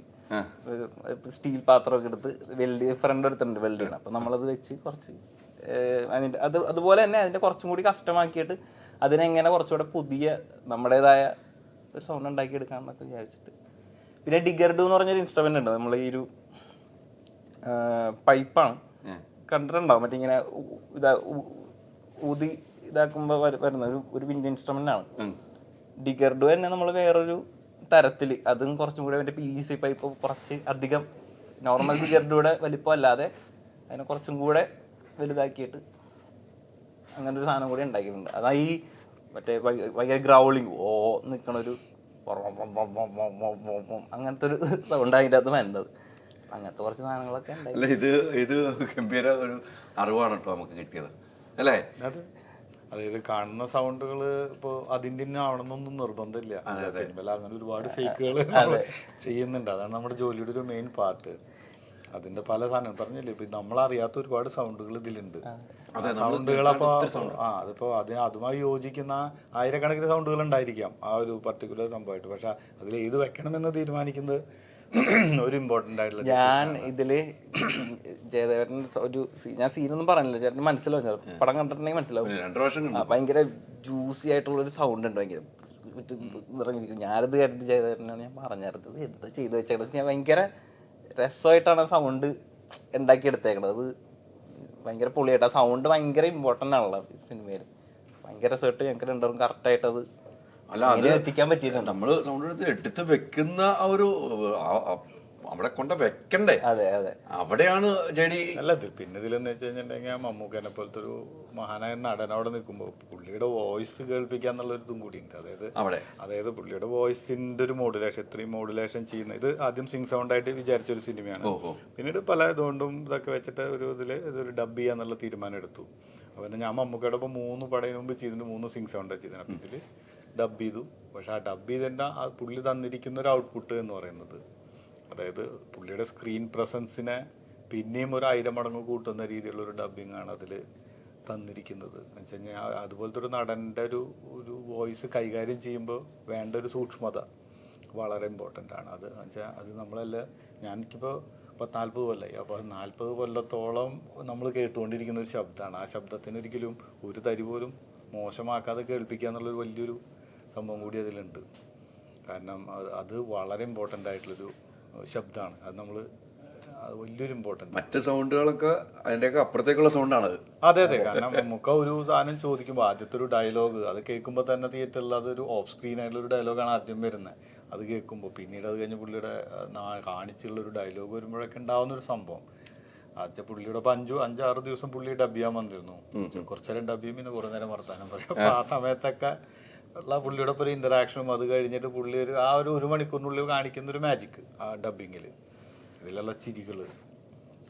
Speaker 3: സ്റ്റീൽ പാത്രമൊക്കെ എടുത്ത് വെൽഡ് ഫ്രണ്ട് എടുത്തിട്ടുണ്ട് വെൽഡ് ചെയ്യണം അപ്പം നമ്മളത് വെച്ച് കുറച്ച് അതിന്റെ അത് അതുപോലെ തന്നെ അതിന്റെ കുറച്ചും കൂടി കഷ്ടമാക്കിയിട്ട് അതിനെങ്ങനെ കുറച്ചുകൂടെ പുതിയ നമ്മുടേതായ ഒരു സൗണ്ട് ഉണ്ടാക്കിയെടുക്കാമെന്നൊക്കെ വിചാരിച്ചിട്ട്. പിന്നെ ഡിഗർഡു എന്ന് പറഞ്ഞൊരു ഇൻസ്ട്രുമെന്റ് ഉണ്ട്. നമ്മൾ ഈ ഒരു പൈപ്പാണ് കണ്ടിട്ടുണ്ടാവും. മറ്റേ ഇങ്ങനെ ഇതാ ഊതി ഇതാക്കുമ്പോൾ വരുന്ന ഒരു ഒരു വിൻഡ് ഇൻസ്ട്രുമെന്റ് ആണ്. ഡിഗർഡു തന്നെ നമ്മൾ വേറൊരു തരത്തിൽ അതും കുറച്ചും കൂടെ മറ്റേ പി സി പൈപ്പ് കുറച്ച് അധികം നോർമൽ ഡിഗർഡുയുടെ വലിപ്പം അല്ലാതെ അതിനെ കുറച്ചും കൂടെ വലുതാക്കിയിട്ട് അങ്ങനെ ഒരു സാധനം കൂടി ഉണ്ടാക്കിയിട്ടുണ്ട്. അതാ ഈ മറ്റേ ഭയ- ഭയങ്കര ഗ്രൗളിങ് ഓ നിൽക്കണ ഒരു അങ്ങനത്തെ ഒരു സൗണ്ട് അതിന്റെ അകത്ത് വരുന്നത്. അങ്ങനത്തെ കുറച്ച് സാധനങ്ങളൊക്കെ ഉണ്ടായി
Speaker 2: അല്ല ഇത് ഇത് ഗംഭീര ഒരു അറിവാണ് കേട്ടോ നമുക്ക് കിട്ടിയത്. അല്ലേ?
Speaker 1: അത്. അതായത് കാണുന്ന സൗണ്ടുകൾ ഇപ്പോൾ അതിന്റെ തന്നെ ആവണമെന്നൊന്നും നിർബന്ധമില്ല സിനിമയിൽ അങ്ങനെ ഒരുപാട് ഫേക്കുകൾ ചെയ്യുന്നുണ്ട്. അതാണ് നമ്മുടെ ജോലിയുടെ ഒരു മെയിൻ പാർട്ട് അതിന്റെ പല സാധനം പറഞ്ഞില്ലേ ഇപ്പൊ നമ്മളറിയാത്ത ഒരുപാട് സൗണ്ടുകൾ ഇതിലുണ്ട്. സൗണ്ടുകൾ അപ്പൊ ആ അതിപ്പോ അതിന് അതുമായി യോജിക്കുന്ന ആയിരക്കണക്കിന് സൗണ്ടുകൾ ഉണ്ടായിരിക്കാം ആ ഒരു പർട്ടിക്കുലർ സംഭവമായിട്ട്. പക്ഷെ അതിൽ ഏത് വെക്കണമെന്ന് തീരുമാനിക്കുന്നത് (clears throat) ഒരു ഇമ്പോർട്ടന്റ് ആയിട്ടുള്ള
Speaker 3: ഞാൻ ഇതിൽ ജയദേവൻ ഒരു ഞാൻ സീനൊന്നും പറഞ്ഞില്ല. ചേട്ടന് മനസ്സിലാവും പടം കണ്ടിട്ടുണ്ടെങ്കിൽ മനസ്സിലാവും. ഭയങ്കര ജ്യൂസി ആയിട്ടുള്ള ഒരു സൗണ്ട് ഉണ്ട് ഭയങ്കര. മറ്റേ നിറഞ്ഞിരിക്കും ഞാനത് കേട്ടിട്ട് ജയദേവനാണ് ഞാൻ പറഞ്ഞത് എന്താ ചെയ്തു വെച്ചേക്കണത് ഞാൻ ഭയങ്കര രസമായിട്ടാണ് സൗണ്ട് ഉണ്ടാക്കിയെടുത്തേക്കണത്. അത് ഭയങ്കര പൊളിയായിട്ട്. ആ സൗണ്ട് ഭയങ്കര ഇമ്പോർട്ടന്റ് ആണല്ലോ സിനിമയിൽ ഭയങ്കര രസമായിട്ട് ഞങ്ങൾക്ക് രണ്ടുപേരും കറക്റ്റായിട്ട് അത്
Speaker 2: അല്ല അത്
Speaker 3: എത്തിക്കാൻ പറ്റിയില്ല
Speaker 2: നമ്മൾ സൗണ്ട് എടുത്ത് എടുത്ത് വെക്കുന്ന ആ ഒരു അവിടെ കൊണ്ട വെക്കണ്ടേ?
Speaker 3: അതെ അതെ.
Speaker 2: അവിടെയാണ് ജഡി
Speaker 1: അല്ല ഇത് പിന്നെ ഇതിലെന്ന് വെച്ച് കഴിഞ്ഞിട്ടുണ്ടെങ്കിൽ മമ്മൂക്കനെ പോലത്തെ ഒരു മഹാനായ നടൻ അവിടെ നിൽക്കുമ്പോൾ പുള്ളിയുടെ വോയിസ് കേൾപ്പിക്കുക എന്നുള്ള ഒരു ഇതും കൂടി ഉണ്ട് അതായത്
Speaker 2: അവിടെ.
Speaker 1: അതായത് പുള്ളിയുടെ വോയിസിന്റെ ഒരു മോഡുലേഷൻ ഇത്രയും മോഡുലേഷൻ ചെയ്യുന്ന ഇത് ആദ്യം സിംഗ് സൗണ്ട് ആയിട്ട് വിചാരിച്ച ഒരു സിനിമയാണ്. പിന്നീട് പല ഇതുകൊണ്ടും ഇതൊക്കെ വെച്ചിട്ട് ഒരു ഇതിൽ ഇതൊരു ഡബ് ചെയ്യാന്നുള്ള തീരുമാനം എടുത്തു. അപ്പം ഞാൻ മമ്മൂക്കയുടെ ഒപ്പം മൂന്ന് പടയിന് മുമ്പ് ചെയ്തിട്ട് മൂന്ന് സിംഗ് സൗണ്ട് ചെയ്തത് അപ്പം ഇതിൽ ഡബ് ചെയ്തു. പക്ഷെ ആ ഡബ് ചെയ്തതിന്റെ ആ പുള്ളി തന്നിരിക്കുന്ന ഒരു ഔട്ട്പുട്ട് എന്ന് പറയുന്നത് അതായത് പുള്ളിയുടെ സ്ക്രീൻ പ്രസൻസിനെ പിന്നെയും ഒരു ആയിരം മടങ്ങ് കൂട്ടുന്ന രീതിയിലുള്ള ഒരു ഡബിങ് ആണ് അതിൽ തന്നിരിക്കുന്നത്. എന്ന് വെച്ച് കഴിഞ്ഞാൽ അതുപോലത്തെ ഒരു നടന്റെ ഒരു ഒരു വോയിസ് കൈകാര്യം ചെയ്യുമ്പോൾ വേണ്ട ഒരു സൂക്ഷ്മത വളരെ ഇമ്പോർട്ടന്റ് ആണ്. അത് വെച്ചാൽ അത് നമ്മളെല്ലാം ഞാനിപ്പോൾ പത്ത് നാൽപ്പത് കൊല്ലമായി അപ്പോൾ നാൽപ്പത് കൊല്ലത്തോളം നമ്മൾ കേട്ടുകൊണ്ടിരിക്കുന്ന ഒരു ശബ്ദമാണ് ആ ശബ്ദത്തിന് ഒരിക്കലും ഒരു തരി പോലും മോശമാക്കാതെ കേൾപ്പിക്കുക എന്നുള്ളൊരു വലിയൊരു സംഭവം കൂടി അതിലുണ്ട്. കാരണം അത് വളരെ ഇമ്പോർട്ടന്റ് ആയിട്ടുള്ളൊരു ശബ്ദമാണ്. അത് നമ്മൾ അത് വലിയൊരു ഇമ്പോർട്ടന്റ്
Speaker 2: മറ്റ് സൗണ്ടുകളൊക്കെ അതിന്റെയൊക്കെ അപ്പുറത്തേക്കുള്ള സൗണ്ടാണ് അതെ.
Speaker 1: അതെ കാരണം നമുക്ക് ഒരു സാധനം ചോദിക്കുമ്പോൾ ആദ്യത്തെ ഒരു ഡയലോഗ് അത് കേൾക്കുമ്പോൾ തന്നെ തിയേറ്ററിൽ അതൊരു ഓഫ് സ്ക്രീൻ ആയിട്ടുള്ള ഒരു ഡയലോഗാണ് ആദ്യം വരുന്നത് അത് കേൾക്കുമ്പോൾ പിന്നീട് അത് കഴിഞ്ഞ് പുള്ളിയുടെ കാണിച്ചുള്ള ഒരു ഡയലോഗ് വരുമ്പോഴൊക്കെ ഉണ്ടാവുന്ന ഒരു സംഭവം. ആദ്യത്തെ പുള്ളിയുടെ ഇപ്പം അഞ്ചു അഞ്ചാറ് ദിവസം പുള്ളി ഡബ് ചെയ്യാൻ വന്നിരുന്നു. കുറച്ചു നേരം ഡബ് ചെയ്യും പിന്നെ കുറേ നേരം വർത്താനം പറയും. അപ്പോൾ ആ സമയത്തൊക്കെ ഉള്ള പുള്ളിയുടെ ഒപ്പം ഒരു ഇന്ററാക്ഷനും അത് കഴിഞ്ഞിട്ട് പുള്ളി ഒരു ആ ഒരു ഒരു മണിക്കൂറിനുള്ളിൽ കാണിക്കുന്ന ഒരു മാജിക് ആ ഡബിങ്ങിൽ ഇതിലുള്ള ചിരികൾ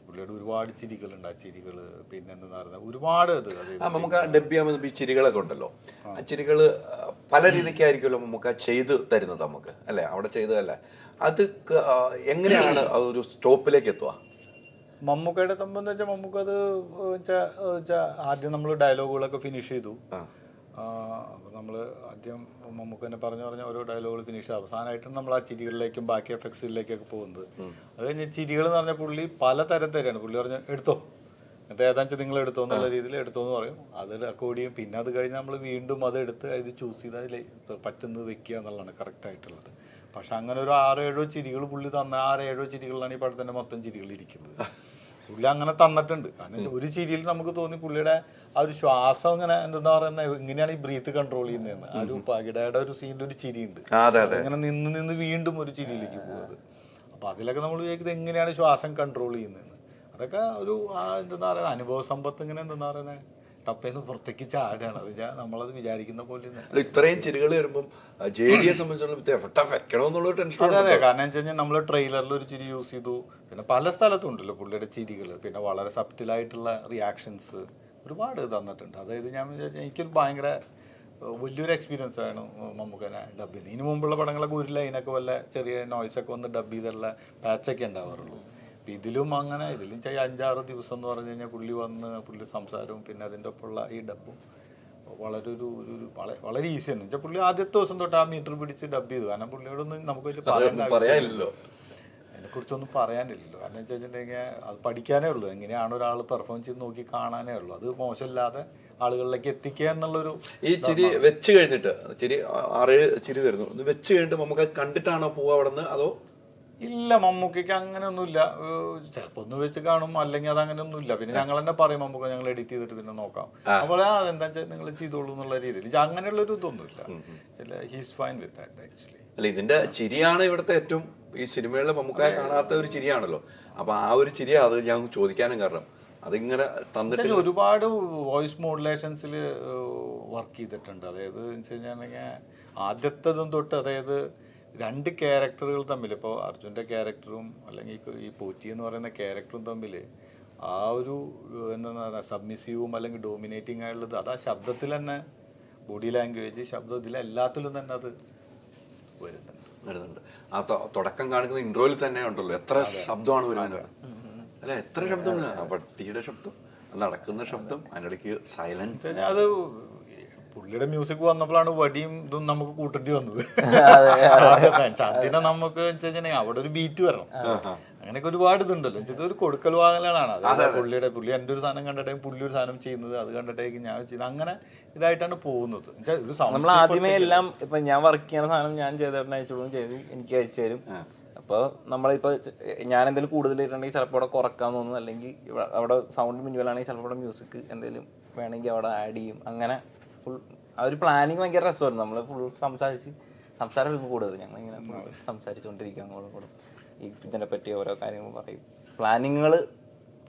Speaker 1: പുള്ളിയുടെ ഒരുപാട് ചിരികളുണ്ട് ആ ചിരികൾ പിന്നെ എന്താ പറയുക ഒരുപാട് ഇത്
Speaker 2: ആ നമുക്ക് ഡബ് ചെയ്യാൻ ഈ ചിരികളൊക്കെ ഉണ്ടല്ലോ. ആ. ചിരികൾ പല രീതിക്കായിരിക്കുമല്ലോ നമുക്ക് ചെയ്ത് തരുന്നത് നമുക്ക് അല്ലേ? അവിടെ ചെയ്തതല്ല? അത് എങ്ങനെയാണ് ആ ഒരു സ്റ്റോപ്പിലേക്ക് എത്തുക?
Speaker 1: മമ്മൂക്കയുടെ സംബന്ധം വെച്ചാൽ മമ്മൂക്ക അത് ആദ്യം നമ്മൾ ഡയലോഗുകളൊക്കെ ഫിനിഷ് ചെയ്തു. നമ്മൾ ആദ്യം മമ്മൂക്കനെ പറഞ്ഞു പറഞ്ഞ ഓരോ ഡയലോഗ് ഫിനിഷ് അവസാനമായിട്ടും നമ്മൾ ആ ചിരികളിലേക്കും ബാക്കി എഫക്ട്സിലേക്കൊക്കെ പോകുന്നത്. അത് കഴിഞ്ഞ് ചിരികൾ എന്ന് പറഞ്ഞ പുള്ളി പല തരം തരാണ്. പുള്ളി പറഞ്ഞ എടുത്തോ. എന്നിട്ട് ഏതാണെന്ന് നിങ്ങൾ എടുത്തോ എന്നുള്ള രീതിയിൽ എടുത്തോ എന്ന് പറയും. അത് റെക്കോർഡ് ചെയ്യും. പിന്നെ അത് കഴിഞ്ഞ് നമ്മൾ വീണ്ടും അത് എടുത്ത് അത് ചൂസ് ചെയ്ത് അതിൽ പറ്റുന്നത് വെക്കുക എന്നുള്ളതാണ് കറക്റ്റ് ആയിട്ടുള്ളത്. പക്ഷെ അങ്ങനെ ഒരു ആറോ ഏഴോ ചിരികൾ പുള്ളി തന്ന ആറോ ഏഴോ ചിരികളിലാണ് ഈ പടത്തിന്റെ മൊത്തം ചിരികൾ ഇരിക്കുന്നത്. (laughs) പുള്ളി അങ്ങനെ തന്നിട്ടുണ്ട്. കാരണം ഒരു ചിരിയിൽ നമുക്ക് തോന്നി പുള്ളിയുടെ ആ ഒരു ശ്വാസം ഇങ്ങനെ എന്താ പറയുന്നത് ഇങ്ങനെയാണ് ഈ ബ്രീത്ത് കൺട്രോൾ ചെയ്യുന്നതെന്ന്. ആ ഒരു പകിടയുടെ ഒരു സീനിന്റെ ഒരു ചിരിയുണ്ട്.
Speaker 2: ഉണ്ട് അതെ അതെ.
Speaker 1: അങ്ങനെ നിന്ന് നിന്ന് വീണ്ടും ഒരു ചിരിയിലേക്ക് പോകുന്നത് അപ്പൊ അതിലൊക്കെ നമ്മൾ വിചാരിക്കുന്നത് എങ്ങനെയാണ് ശ്വാസം കൺട്രോൾ ചെയ്യുന്നതെന്ന്. അതൊക്കെ ഒരു ആ എന്താ പറയുക അനുഭവ സമ്പത്ത് ഇങ്ങനെ എന്താ പറയുന്നത് ടപ്പേന്ന് പുറത്തേക്ക് ചാടുകയാണ് അത് ഞാൻ നമ്മളത് വിചാരിക്കുന്ന പോലെ
Speaker 2: ഇത്രയും ചിരികൾ വരുമ്പം ജെ ഡിയെ എ സംബന്ധിച്ചിടത്തോളം ടെൻഷൻ
Speaker 1: അതെ അതെ. കാരണം വെച്ച് കഴിഞ്ഞാൽ നമ്മൾ ട്രെയിലറിൽ ഒരു ചിരി യൂസ് ചെയ്തു. പിന്നെ പല സ്ഥലത്തും ഉണ്ടല്ലോ പുള്ളിയുടെ ചിരികൾ പിന്നെ വളരെ സബ്റ്റിലായിട്ടുള്ള റിയാക്ഷൻസ് ഒരുപാട് തന്നിട്ടുണ്ട്. അതായത് ഞാൻ എനിക്കൊരു ഭയങ്കര വലിയൊരു എക്സ്പീരിയൻസ് ആണ് മമ്മൂക്കനെ ഡബ് ചെയ്ത് ഇതിന് മുമ്പുള്ള പടങ്ങളൊക്കെ ഒരു ലൈനൊക്കെ വല്ല ചെറിയ നോയ്സൊക്കെ വന്ന് ഡബ് ചെയ്തുള്ള പാച്ചൊക്കെ ഉണ്ടാവാറുള്ളൂ. അപ്പം ഇതിലും അങ്ങനെ ഇതിലും ചെയ്യ അഞ്ചാറ് ദിവസം എന്ന് പറഞ്ഞു കഴിഞ്ഞാൽ പുള്ളി വന്ന് പുള്ളി സംസാരവും പിന്നെ അതിന്റെ ഒപ്പമുള്ള ഈ ഡബും വളരെ ഒരു ഒരു വളരെ ഈസി ഈസിയാണ് വെച്ചാൽ പുള്ളി ആദ്യത്തെ ദിവസം തൊട്ട് ആ മീറ്റർ പിടിച്ച് ഡബ് ചെയ്തു. കാരണം പുള്ളിയോടൊന്നും നമുക്ക്
Speaker 2: പറയാനില്ലല്ലോ.
Speaker 1: അതിനെക്കുറിച്ചൊന്നും പറയാനില്ലല്ലോ. കാരണം വെച്ച് കഴിഞ്ഞിട്ടുണ്ടെങ്കിൽ അത് പഠിക്കാനേ ഉള്ളൂ. എങ്ങനെയാണ് ഒരാൾ പെർഫോം ചെയ്ത് നോക്കി കാണാനേ ഉള്ളൂ. അത് മോശമില്ലാതെ ആളുകളിലേക്ക് എത്തിക്കുക എന്നുള്ളൊരു
Speaker 2: ഈ ചിരി വെച്ച് കഴിഞ്ഞിട്ട് ചിരി ആറേഴ് ചിരി തരുന്നു. വെച്ച് കഴിഞ്ഞിട്ട് നമുക്ക് കണ്ടിട്ടാണോ പോവുക അവിടെ നിന്ന് അതോ
Speaker 1: ഇല്ല മമ്മൂക്കയ്ക്ക് അങ്ങനെയൊന്നുമില്ല. ചിലപ്പോൾ ഒന്ന് വെച്ച് കാണും അല്ലെങ്കിൽ അത് അങ്ങനെ ഒന്നുമില്ല പിന്നെ ഞങ്ങൾ തന്നെ പറയും മമ്മൂക്ക ഞങ്ങൾ എഡിറ്റ് ചെയ്തിട്ട് പിന്നെ നോക്കാം. അപ്പോൾ ആ എന്താ വെച്ചാൽ നിങ്ങൾ ചെയ്തോളൂ എന്നുള്ള രീതിയിൽ. അങ്ങനെയുള്ള ഒരു ഇതൊന്നുമില്ല. ചില he's fine with that actually
Speaker 2: അല്ല ഇതിന്റെ ചിരിയാണ് ഇവിടുത്തെ ഏറ്റവും ഈ സിനിമകളിൽ മമ്മൂക്കായ കാണാത്ത ഒരു ചിരിയാണല്ലോ. അപ്പൊ ആ ഒരു ചിരി അത് ഞാൻ ചോദിക്കാനും കാരണം. അതിങ്ങനെ തന്നിട്ട്
Speaker 1: ഒരുപാട് വോയിസ് മോഡുലേഷൻസിൽ വർക്ക് ചെയ്തിട്ടുണ്ട്. അതായത് ആദ്യത്തതും തൊട്ട് അതായത് രണ്ട് ക്യാരക്ടറുകൾ തമ്മിൽ ഇപ്പോൾ അർജുന്റെ ക്യാരക്ടറും അല്ലെങ്കിൽ ഈ- പോറ്റി എന്ന് പറയുന്ന ക്യാരക്ടറും തമ്മിൽ ആ ഒരു എന്താ സബ്മിസീവും അല്ലെങ്കിൽ ഡോമിനേറ്റിംഗ് ആയുള്ളത് അത് ആ ശബ്ദത്തിൽ തന്നെ ബോഡി ലാംഗ്വേജ് ശബ്ദം ഇതിൽ എല്ലാത്തിലും തന്നെ അത് വരുന്നുണ്ട്.
Speaker 2: വരുന്നുണ്ട്. ആ തുടക്കം കാണിക്കുന്ന ഇൻട്രോയിൽ തന്നെ ഉണ്ടല്ലോ എത്ര ശബ്ദമാണ് വരുന്നത്. അല്ല എത്ര ശബ്ദമാണ് ആ പട്ടിയുടെ ശബ്ദം നടക്കുന്ന ശബ്ദം അതിനിടയ്ക്ക് സൈലൻസ്
Speaker 1: അത് പുള്ളിയുടെ മ്യൂസിക് വന്നപ്പോഴാണ് വടിയും ഇതും നമുക്ക് കൂട്ടേണ്ടി വന്നത്. (laughs) അതിനെ നമുക്ക് അവിടെ ഒരു ബീറ്റ് വരണം. അങ്ങനെയൊക്കെ ഒരുപാട് ഇതുണ്ടല്ലോ. ചെയ്ത ഒരു കൊടുക്കൽ വാങ്ങലാണ് അത്. പുള്ളിയുടെ പുള്ളി എന്റെ ഒരു സാധനം കണ്ടിട്ടേ പുള്ളി ഒരു സാധനം ചെയ്യുന്നത് അത് കണ്ടിട്ടേക്ക് ഞാൻ ചെയ്യുന്നത്. അങ്ങനെ ഇതായിട്ടാണ് പോകുന്നത്. ഒരു
Speaker 3: നമ്മൾ ആദ്യമേ എല്ലാം ഇപ്പൊ ഞാൻ വർക്ക് ചെയ്യുന്ന സാധനം ഞാൻ ചെയ്തേട്ടൻ അയച്ചോളും ചെയ്ത് എനിക്ക് അയച്ചു തരും. അപ്പൊ നമ്മളിപ്പോ ചെ- ഞാൻ എന്തെങ്കിലും കൂടുതൽ ഇട്ടുണ്ടെങ്കിൽ ചിലപ്പോൾ അവിടെ കുറയ്ക്കാൻ തോന്നുന്നു. അല്ലെങ്കിൽ അവിടെ സൗണ്ട് മിനിമലാണെങ്കിൽ ചിലപ്പോൾ അവിടെ മ്യൂസിക് എന്തെങ്കിലും വേണമെങ്കിൽ അവിടെ ആഡ് ചെയ്യും. അങ്ങനെ ഫുൾ ആ ഒരു പ്ലാനിങ് ഭയങ്കര രസമായിരുന്നു. നമ്മൾ ഫുൾ സംസാരിച്ച് സംസാരം കൂടുതൽ. ഞങ്ങൾ ഇങ്ങനെ സംസാരിച്ചുകൊണ്ടിരിക്കും അങ്ങോട്ടും കൂടെ ഈ ഇതിനെ പറ്റി ഓരോ കാര്യങ്ങൾ പറയും. പ്ലാനിങ്ങുകൾ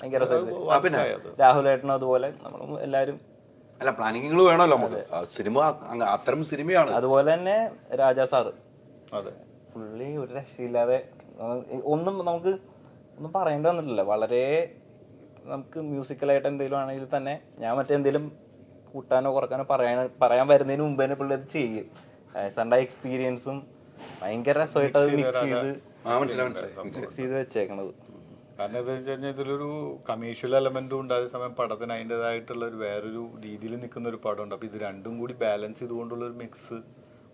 Speaker 3: ഭയങ്കര രസമായിരുന്നു. ഏട്ടനും അതുപോലെ നമ്മൾ എല്ലാവരും
Speaker 2: അല്ല പ്ലാനിങ്ങുകൾ വേണമല്ലോ നമുക്ക്. സിനിമ അത്രയും അത്തരം സിനിമയാണ്.
Speaker 3: അതുപോലെ തന്നെ രാജാ സാറ്. പുള്ളി ഒരു രക്ഷയില്ലാതെ ഒന്നും നമുക്ക് ഒന്നും പറയേണ്ടി വന്നിട്ടില്ല. വളരെ നമുക്ക് മ്യൂസിക്കലായിട്ട് എന്തെങ്കിലും ആണെങ്കിൽ തന്നെ ഞാൻ മറ്റെന്തെങ്കിലും കൂട്ടാനോ കുറക്കാനോ പറയാൻ പറയാൻ വരുന്നതിന് മുമ്പ് തന്നെ പുള്ളി അത് ചെയ്യും. സാറിന്റെ എക്സ്പീരിയൻസും ഭയങ്കര രസമായിട്ട് അത് മിക്സ് ചെയ്ത് മിക്സ് ചെയ്ത് വെച്ചേക്കണത്.
Speaker 1: കാരണം എന്താ വെച്ച് കഴിഞ്ഞാൽ ഇതിലൊരു കമേഴ്ഷ്യൽ എലമെന്റും ഉണ്ട്. അതേസമയം പടത്തിന് അതിന്റെതായിട്ടുള്ള ഒരു വേറൊരു രീതിയിൽ നിൽക്കുന്ന ഒരു പടമുണ്ട് അപ്പൊ ഇത് രണ്ടും കൂടി ബാലൻസ് ചെയ്തുകൊണ്ടുള്ള ഒരു മിക്സ്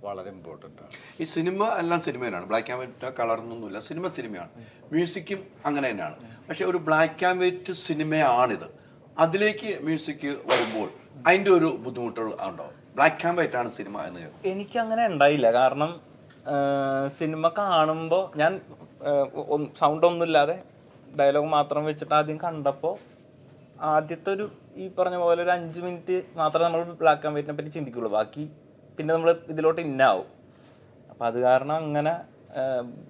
Speaker 1: വളരെ ഇമ്പോർട്ടന്റ് ആണ്.
Speaker 2: ഈ സിനിമ എല്ലാം സിനിമയിലാണ്. ബ്ലാക്ക് ആൻഡ് വൈറ്റ് കളറൊന്നുമില്ല. സിനിമ സിനിമയാണ്. മ്യൂസിക്കും അങ്ങനെ തന്നെയാണ്. പക്ഷെ ഒരു ബ്ലാക്ക് ആൻഡ് വൈറ്റ് സിനിമയാണിത്. അതിലേക്ക് മ്യൂസിക് വരുമ്പോൾ അതിന്റെ ഒരു ബുദ്ധിമുട്ടുകൾ ഉണ്ടോ? ബ്ലാക്ക് ആൻഡ് വൈറ്റ് ആണ് സിനിമ എന്ന്
Speaker 3: എനിക്ക് അങ്ങനെ ഉണ്ടായില്ല. കാരണം സിനിമ കാണുമ്പോൾ ഞാൻ സൗണ്ട് ഒന്നുമില്ലാതെ ഡയലോഗ് മാത്രം വെച്ചിട്ട് ആദ്യം കണ്ടപ്പോൾ ആദ്യത്തെ ഒരു ഈ പറഞ്ഞ പോലെ ഒരു അഞ്ച് മിനിറ്റ് മാത്രമേ നമ്മൾ ബ്ലാക്ക് ആൻഡ് വൈറ്റിനെ പറ്റി ചിന്തിക്കുള്ളൂ. ബാക്കി പിന്നെ നമ്മൾ ഇതിലോട്ട് ഇന്നാവും അപ്പം അത് കാരണം അങ്ങനെ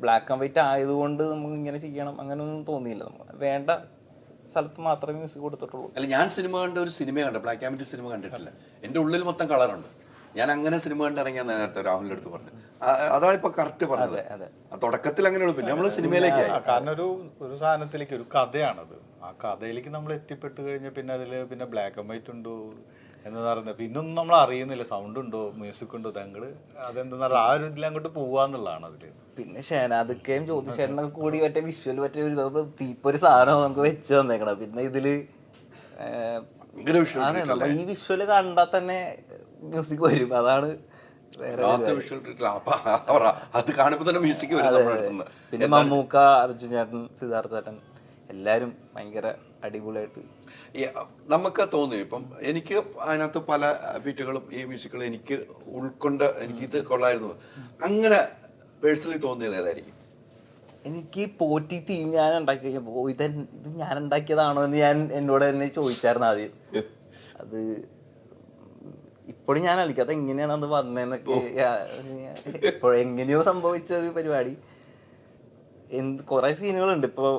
Speaker 3: ബ്ലാക്ക് ആൻഡ് വൈറ്റ് ആയതുകൊണ്ട് നമുക്ക് ഇങ്ങനെ ചെയ്യണം അങ്ങനെ ഒന്നും തോന്നിയില്ല. നമ്മൾ വേണ്ട സ്ഥലത്ത് മാത്രമേ മ്യൂസിക് കൊടുത്തിട്ടുള്ളൂ.
Speaker 2: അല്ല ഞാൻ സിനിമ കണ്ട ഒരു സിനിമ കണ്ട. ബ്ലാക്ക് ആൻഡ് വൈറ്റ് സിനിമ കണ്ടിട്ടില്ല. എന്റെ ഉള്ളിൽ മൊത്തം കളറുണ്ട്. ഞാൻ അങ്ങനെ സിനിമ കണ്ടിറങ്ങിയ നേരത്തെ രാഹുലിന്റെ അടുത്ത് പറഞ്ഞു അതാണ് ഇപ്പൊ കറക്റ്റ് പറഞ്ഞത്. തുടക്കത്തിൽ അങ്ങനെയുള്ളൂ. പിന്നെ നമ്മൾ സിനിമയിലേക്കായി
Speaker 1: ആ, കാരണം ഒരു ഒരു സാധനത്തിലേക്ക് ഒരു കഥയാണത്. ആ കഥയിലേക്ക് നമ്മൾ എത്തിപ്പെട്ട് കഴിഞ്ഞാൽ പിന്നെ അതിൽ പിന്നെ ബ്ലാക്ക് ആൻഡ് വൈറ്റ് ഉണ്ടോ എന്ന് പറയുന്നത് പിന്നൊന്നും നമ്മൾ അറിയുന്നില്ല. സൗണ്ട് ഉണ്ടോ? മ്യൂസിക് ഉണ്ടോ? തങ്ങൾ അതെന്താ പറയുക ആ ഒരു ഇതിൽ അങ്ങോട്ട് പോവാന്നുള്ളതാണ് അതിൽ
Speaker 3: പിന്നെ ഷേനാദിക്കയും ജ്യോതിഷേട്ടനൊക്കെ കൂടി മറ്റേ വിഷ്വൽ മറ്റേ ഒരു തീപ്പൊരു സാധനം നമുക്ക് വെച്ച് തന്നേക്കണം. പിന്നെ ഇതിൽ ഈ വിഷ്വൽ കണ്ടാൽ തന്നെ മ്യൂസിക് വരും. അതാണ്
Speaker 2: അത് കാണുമ്പോ തന്നെ മ്യൂസിക് വരും
Speaker 3: പിന്നെ മമ്മൂക്ക അർജുൻ ചേട്ടൻ സിദ്ധാർത്ഥ ചേട്ടൻ. എല്ലാരും ഭയങ്കര അടിപൊളിയായിട്ട്
Speaker 2: നമുക്ക് തോന്നി ഇപ്പം എനിക്ക് അതിനകത്ത് പല ബീറ്റുകളും ഈ മ്യൂസിക്കുകളും എനിക്ക് ഉൾക്കൊണ്ട് എനിക്ക് ഇത് കൊള്ളായിരുന്നു. അങ്ങനെ പേഴ്സണലി തോന്നിയത് ഏതായിരിക്കും?
Speaker 3: എനിക്ക് പോറ്റി തീം ഞാൻ ഉണ്ടാക്കി കഴിഞ്ഞപ്പോ ഇത് ഇത് ഞാൻ ഉണ്ടാക്കിയതാണോ എന്ന് ഞാൻ എന്നോട് തന്നെ ചോദിച്ചായിരുന്നു ആദ്യം. അത് ഇപ്പോഴും ഞാൻ അളിക്കും അത് എങ്ങനെയാണ് അത് വന്നതെന്നൊക്കെ ഇപ്പോഴെങ്ങനെയോ സംഭവിച്ച ഒരു പരിപാടി. എന്ത് കുറേ സീനുകളുണ്ട്. ഇപ്പോൾ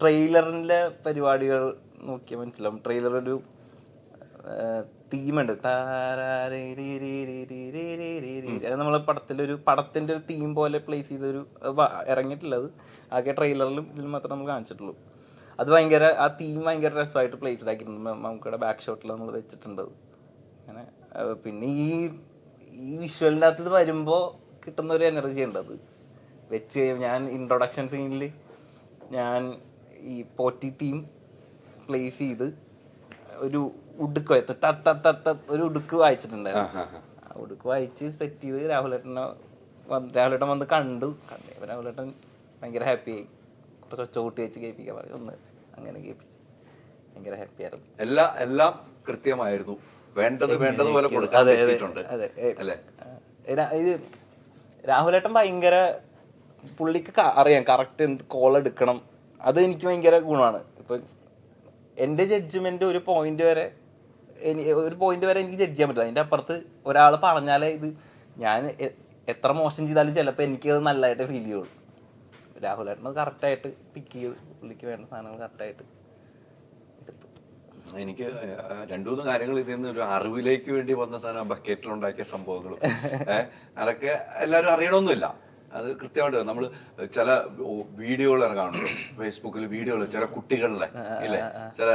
Speaker 3: ട്രെയിലറിന്റെ പരിപാടികൾ നോക്കിയാൽ മനസ്സിലാവും. ട്രെയിലർ ഒരു തീമുണ്ട്. അത് നമ്മളെ പടത്തിലൊരു പടത്തിന്റെ ഒരു തീം പോലെ പ്ലേസ് ചെയ്തൊരു ഇറങ്ങിയിട്ടുള്ളത് ആകെ ട്രെയിലറിലും ഇതിൽ മാത്രമേ നമ്മൾ കാണിച്ചിട്ടുള്ളൂ. അത് ഭയങ്കര ആ തീം ഭയങ്കര രസമായിട്ട് പ്ലേസ്ഡ് ആക്കിയിട്ടുണ്ട് നമുക്കിവിടെ ബാക്ക് ഷോട്ടിൽ നമ്മൾ വെച്ചിട്ടുണ്ട്. അങ്ങനെ പിന്നെ ഈ ഈ വിഷ്വലിന്റെ അകത്ത് വരുമ്പോ വരുമ്പോൾ കിട്ടുന്ന ഒരു എനർജി ഉണ്ട് അത് വെച്ച് കഴിയുമ്പോൾ ഞാൻ ഇൻട്രൊഡക്ഷൻ സീനിൽ ഞാൻ ഈ പോറ്റി തീം പ്ലേസ് ചെയ്ത് ഒരു ഉടുക്ക് ഒരു ഉടുക്ക് വായിച്ചിട്ടുണ്ടായിരുന്നു. ആ ഉടുക്ക് വായിച്ച് സെറ്റ് ചെയ്ത് രാഹുലേട്ടനെ വന്ന് രാഹുലേട്ടൻ വന്ന് കണ്ടു. കണ്ടു. രാഹുലേട്ടൻ ഭയങ്കര ഹാപ്പി ആയി. കുറച്ച് ഒച്ച കൂട്ടി വെച്ച് കേൾപ്പിക്കാൻ പറയും ഒന്ന് അങ്ങനെ കേൾപ്പിച്ച്. ഭയങ്കര ഹാപ്പി ആയിരുന്നു.
Speaker 2: എല്ലാം എല്ലാം കൃത്യമായിരുന്നു. വേണ്ടത് വേണ്ടതുപോലെ പോലെ
Speaker 3: അതെ, അതെ, അതെ. ഇത് രാഹുലേട്ടൻ ഭയങ്കര പുള്ളിക്ക് അറിയാം കറക്റ്റ് എന്ത് കോൾ എടുക്കണം. അത് എനിക്ക് ഭയങ്കര ഗുണമാണ്. ഇപ്പൊ എന്റെ ജഡ്ജ്മെന്റ് ഒരു പോയിന്റ് വരെ ഒരു പോയിന്റ് വരെ എനിക്ക് ജഡ്ജ് ചെയ്യാൻ പറ്റില്ല. അതിന്റെ അപ്പുറത്ത് ഒരാൾ പറഞ്ഞാലേ ഇത് ഞാൻ എത്ര മോശം ചെയ്താലും ചിലപ്പോൾ എനിക്ക് അത് നല്ലതായിട്ട് ഫീൽ ചെയ്യുള്ളൂ. രാഹുൽ ഏട്ടനത് കറക്റ്റായിട്ട് പിക്ക് ചെയ്ത് പുള്ളിക്ക് വേണ്ട സാധനങ്ങൾ കറക്റ്റായിട്ട്
Speaker 2: എനിക്ക് രണ്ടു മൂന്ന് കാര്യങ്ങൾ ഇതിൽ നിന്ന് ഒരു അറിവിലേക്ക് വേണ്ടി വന്ന സാധനം ബക്കറ്റിൽ ഉണ്ടാക്കിയ സംഭവങ്ങളും. (laughs) അതൊക്കെ എല്ലാവരും അറിയണമെന്നില്ല അത് കൃത്യമായിട്ട് നമ്മൾ ചില വീഡിയോകൾ ഇറങ്ങാറുണ്ട്. ഫേസ്ബുക്കിൽ വീഡിയോകൾ ചില കുട്ടികളിലെ ഇല്ലേ? ചില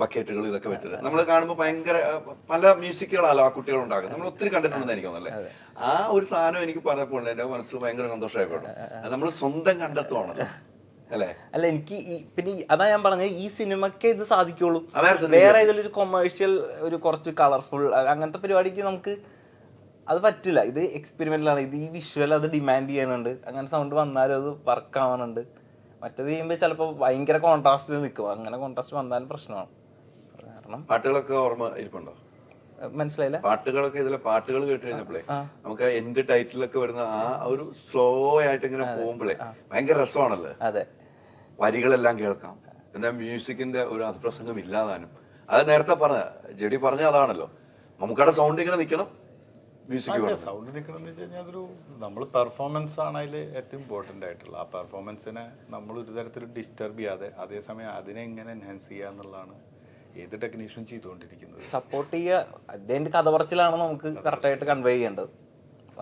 Speaker 2: ബക്കറ്റുകൾ ഇതൊക്കെ വെച്ചിട്ട്. നമ്മൾ കാണുമ്പോൾ ഭയങ്കര പല മ്യൂസിക്കുകളാലോ ആ കുട്ടികൾ ഉണ്ടാക്കുന്നത് നമ്മൾ ഒത്തിരി കണ്ടിട്ടുണ്ടെന്ന് എനിക്ക് തോന്നുന്നല്ലേ ആ ഒരു സാധനം എനിക്ക് പറഞ്ഞപ്പോൾ എന്റെ മനസ്സിൽ ഭയങ്കര സന്തോഷമായിക്കോട്ടെ നമ്മൾ സ്വന്തം കണ്ടെത്തുവാണല്ലോ അല്ലേ?
Speaker 3: അല്ല എനിക്ക് പിന്നെ അതാ ഞാൻ പറഞ്ഞത് ഈ സിനിമക്ക് ഇത് സാധിക്കുള്ളൂ.
Speaker 2: വേറെ
Speaker 3: ഇതിലൊരു കൊമേഴ്ഷ്യൽ ഒരു കുറച്ച് കളർഫുൾ അങ്ങനത്തെ പരിപാടിക്ക് നമുക്ക് അത് പറ്റില്ല. ഇത് ആണ്. ഇത് ഈ വിഷ്വൽ അത് ഡിമാൻഡ് ചെയ്യാനുണ്ട്. അങ്ങനെ സൗണ്ട് വന്നാലും അത് വർക്ക് ആവാനുണ്ട്. മറ്റേത് ചെയ്യുമ്പോൾ ചിലപ്പോൾ ഭയങ്കര കോൺട്രാസ്റ്റിൽ നിൽക്കും അങ്ങനെ കോൺട്രാസ്റ്റ് വന്നാലും പ്രശ്നമാണ്. കാരണം
Speaker 2: പാട്ടുകളൊക്കെ ഓർമ്മ ഇരിപ്പുണ്ടോ?
Speaker 3: മനസ്സിലായില്ല?
Speaker 2: പാട്ടുകളൊക്കെ ഇതിലെ പാട്ടുകൾ കേട്ട് കഴിഞ്ഞപ്പോഴേ നമുക്ക് എന്റെ ടൈറ്റിലൊക്കെ വരുന്ന ആ ഒരു സ്ലോ ആയിട്ട് ഇങ്ങനെ പോകുമ്പോഴേ ഭയങ്കര രസമാണല്ലോ?
Speaker 3: അതെ.
Speaker 2: വരികളെല്ലാം കേൾക്കാം. എന്നാൽ മ്യൂസിക്കിന്റെ ഒരു അതിപ്രസംഗം ഇല്ലാതാനും. അത് നേരത്തെ പറഞ്ഞ ജെഡി പറഞ്ഞ അതാണല്ലോ. നമുക്കവിടെ സൗണ്ട് ഇങ്ങനെ നിൽക്കണം. മ്യൂസിക്
Speaker 1: സൗണ്ട് നിൽക്കണമെന്ന് വെച്ച് കഴിഞ്ഞാൽ അതൊരു നമ്മൾ പെർഫോമൻസ് ആണ് അതിൽ ഏറ്റവും ഇമ്പോർട്ടന്റ് ആയിട്ടുള്ള ആ പെർഫോമൻസിനെ നമ്മൾ ഒരു തരത്തിലും ഡിസ്റ്റർബ് ചെയ്യാതെ അതേസമയം അതിനെ എങ്ങനെ എൻഹാൻസ് ചെയ്യുക എന്നുള്ളതാണ് ഏത് ടെക്നീഷ്യൻ ചെയ്തുകൊണ്ടിരിക്കുന്നത്.
Speaker 3: സപ്പോർട്ട് ചെയ്യുക അതിന്റെ കഥ പറച്ചിലാണ് നമുക്ക് കറക്റ്റായിട്ട് കൺവേ ചെയ്യേണ്ടത്.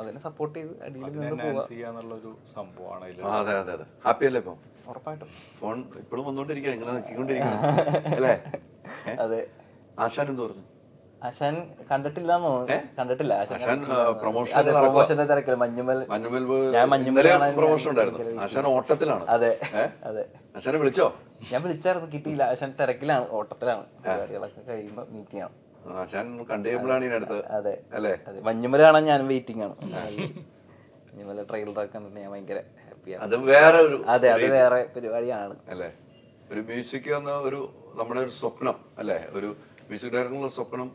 Speaker 3: അതിനെ സപ്പോർട്ട് ചെയ്ത് അടിയിൽ നിന്ന് പോവുക.
Speaker 1: എൻഹാൻസ് ചെയ്യുക എന്നുള്ളൊരു സംഭവമാണ് അതിൽ
Speaker 2: അതെ അതെ അതെ. ഹാപ്പി അല്ലേ ഇപ്പം?
Speaker 3: ഉറപ്പായിട്ടും.
Speaker 2: ഫോൺ ഇപ്പോഴും വന്നുകൊണ്ടിരിക്കുക ഇങ്ങനെ നോക്കിക്കൊണ്ടിരിക്കുക അല്ലേ? (laughs)
Speaker 3: അതെ.
Speaker 2: ആശാൻ എന്ത് പറഞ്ഞു?
Speaker 3: കണ്ടിട്ടില്ലെന്ന് കണ്ടിട്ടില്ല. കണ്ടിട്ടില്ല. പ്രൊമോഷന്റെ തിരക്കിൽ മഞ്ഞുമൽ.
Speaker 2: മഞ്ഞുമൽ
Speaker 3: ഞാൻ മഞ്ഞുമൽ
Speaker 2: പ്രൊമോഷൻ ഉണ്ടായിരുന്നു.
Speaker 3: ഭയങ്കര
Speaker 2: ഓട്ടത്തിലാണ്.
Speaker 3: അതെ അതെ.
Speaker 2: അശാനെ വിളിച്ചോ?
Speaker 3: ഞാൻ വിളിച്ചായിരുന്നു കിട്ടിയില്ല. അശാൻ തിരക്കിലാണ് ഓട്ടത്തിലാണ്. പരിപാടികളൊക്കെ കഴിയുമ്പോ മീറ്റ് ചെയ്യണം
Speaker 2: ആശാൻ കണ്ടുകഴിയുമ്പോഴാണ് ഇതിനടുത്ത്
Speaker 3: അതെ.
Speaker 2: അല്ലേ?
Speaker 3: മഞ്ഞുമൽ കാണാൻ ഞാൻ വെയിറ്റിംഗ് ആണ്. മഞ്ഞുമല ട്രെയിലറൊക്കെ ഞാൻ ഭയങ്കര ഹാപ്പിയാണ്
Speaker 2: അത് വേറെ ഒരു
Speaker 3: അതെ അത് വേറെ പരിപാടിയാണ്.
Speaker 2: അല്ലേ? ഒരു മ്യൂസിക് എന്ന ഒരു നമ്മുടെ ഒരു സ്വപ്നം അല്ലേ? ഒരു മ്യൂസിക് ഡയറക്ടറിനുള്ള സ്വപ്നം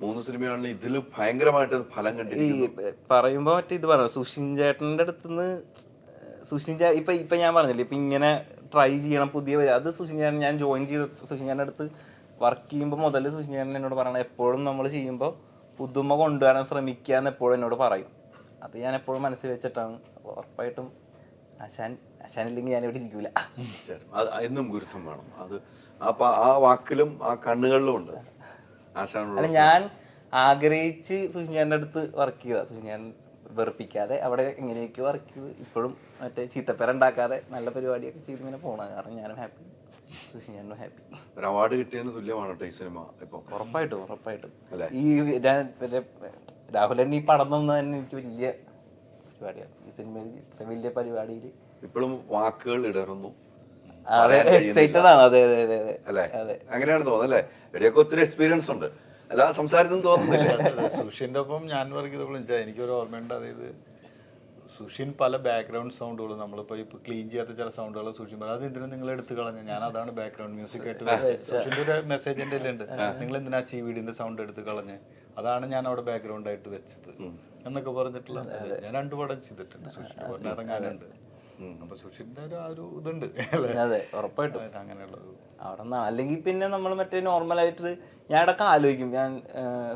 Speaker 2: മൂന്ന് സിനിമയാണെങ്കിൽ ഇതിൽ ഭയങ്കരമായിട്ട് ഫലം
Speaker 3: ഈ
Speaker 2: കണ്ടിരിക്കുന്നു
Speaker 3: പറയുമ്പോ മറ്റേ ഇത് പറഞ്ഞു സുഷിൻ ചേട്ടന്റെ അടുത്തുനിന്ന് സുഷിൻ ചേ ഇപ്പൊ ഇപ്പൊ ഞാൻ പറഞ്ഞില്ലേ ഇപ്പൊ ഇങ്ങനെ ട്രൈ ചെയ്യണം പുതിയ വരി- അത് സുഷിൻ ചേട്ടൻ ഞാൻ ജോയിൻ ചെയ്ത സുഷിൻ ചേട്ടന്റെ അടുത്ത് വർക്ക് ചെയ്യുമ്പോൾ മുതൽ സുഷിൻ ചേട്ടൻ എന്നോട് പറയണം എപ്പോഴും നമ്മൾ ചെയ്യുമ്പോൾ പുതുമ കൊണ്ടുവരാൻ ശ്രമിക്കുക എന്ന് എപ്പോഴും എന്നോട് പറയും. അത് ഞാൻ എപ്പോഴും മനസ്സിൽ വെച്ചിട്ടാണ്. അപ്പോൾ ഉറപ്പായിട്ടും അശാൻ അശാൻ ഇല്ലെങ്കിൽ ഞാൻ ഇവിടെ ഇരിക്കൂല.
Speaker 2: അത് എന്നും ഗുരുത്വം വേണം. അത് ആ പ- ആ വാക്കിലും ആ കണ്ണുകളിലും ഉണ്ട്.
Speaker 3: അല്ല ഞാൻ ആഗ്രഹിച്ച് സുഷിഞ്ഞാന്റെ അടുത്ത് വർക്ക് ചെയ്ത. സുഷിഞ്ഞാൻ വെറുപ്പിക്കാതെ അവിടെ എങ്ങനെയൊക്കെ വർക്ക് ചെയ്ത് ഇപ്പോഴും മറ്റേ ചീത്തപ്പേര ഉണ്ടാക്കാതെ നല്ല പരിപാടിയൊക്കെ ചെയ്ത് ഇങ്ങനെ പോണത് കാരണം ഞാനും ഹാപ്പി ഹാപ്പി
Speaker 2: ഒരു അവാർഡ് കിട്ടിയതിന് തുല്യമാണ് കേട്ടോ ഈ സിനിമ ഇപ്പൊ.
Speaker 3: ഉറപ്പായിട്ടും ഉറപ്പായിട്ടും? ഈ ഞാൻ മറ്റേ രാഹുലൻ ഈ പടം തന്നെ എനിക്ക് വലിയ പരിപാടിയാണ്. ഈ സിനിമയിൽ വലിയ പരിപാടിയിൽ
Speaker 2: ഇപ്പോഴും വാക്കുകൾ ഇടറുന്നു.
Speaker 3: എക്സൈറ്റഡ് ആണ്. അതെ അതെ അതെ അതെ.
Speaker 2: അല്ലേ? അങ്ങനെയാണ് തോന്നുന്നത് അല്ലേ? എവിടെയൊക്കെ ഒത്തിരി എക്സ്പീരിയൻസ് ഉണ്ട്. അല്ല സംസാരിച്ചു തോന്നുന്നില്ല.
Speaker 1: സുഷിന്റെ ഒപ്പം ഞാൻ വർക്ക് ചെയ്തപ്പോൾ എനിക്കൊരു ഓർമ്മയുണ്ട്. അതായത് സുഷിൻ പല ബാക്ക്ഗ്രൗണ്ട് സൗണ്ടുകൾ നമ്മളിപ്പോൾ ഇപ്പോൾ ക്ലീൻ ചെയ്യാത്ത ചില സൗണ്ടുകൾ സുഷിൻ പറയും. അത് എന്തിനാ നിങ്ങൾ എടുത്തു കളഞ്ഞു. ഞാൻ അതാണ് ബാക്ക്ഗ്രൗണ്ട് മ്യൂസിക് ആയിട്ട് വെച്ചത്." സുഷിന്റെ ഒരു മെസ്സേജ് എന്റെ ഉണ്ട് നിങ്ങൾ എന്തിനാ ചീ വീടിന്റെ സൗണ്ട് എടുത്ത് കളഞ്ഞ്? അതാണ് ഞാൻ അവിടെ ബാക്ക്ഗ്രൗണ്ട് ആയിട്ട് വെച്ചത് എന്നൊക്കെ പറഞ്ഞിട്ടുള്ള ഞാൻ രണ്ടു പടം ചെയ്തിട്ടുണ്ട്. സുഷിൻ ഇറങ്ങാനുണ്ട്. അപ്പൊ സുഷിന്റെ ആ ഒരു ഇതുണ്ട്.
Speaker 3: അതെ ഉറപ്പായിട്ടും.
Speaker 1: അങ്ങനെയുള്ള
Speaker 3: അവിടെ നിന്നാണ് അല്ലെങ്കിൽ പിന്നെ നമ്മൾ മറ്റേ നോർമൽ ആയിട്ട് ഞാൻ ഇടയ്ക്ക് ആലോചിക്കും. ഞാൻ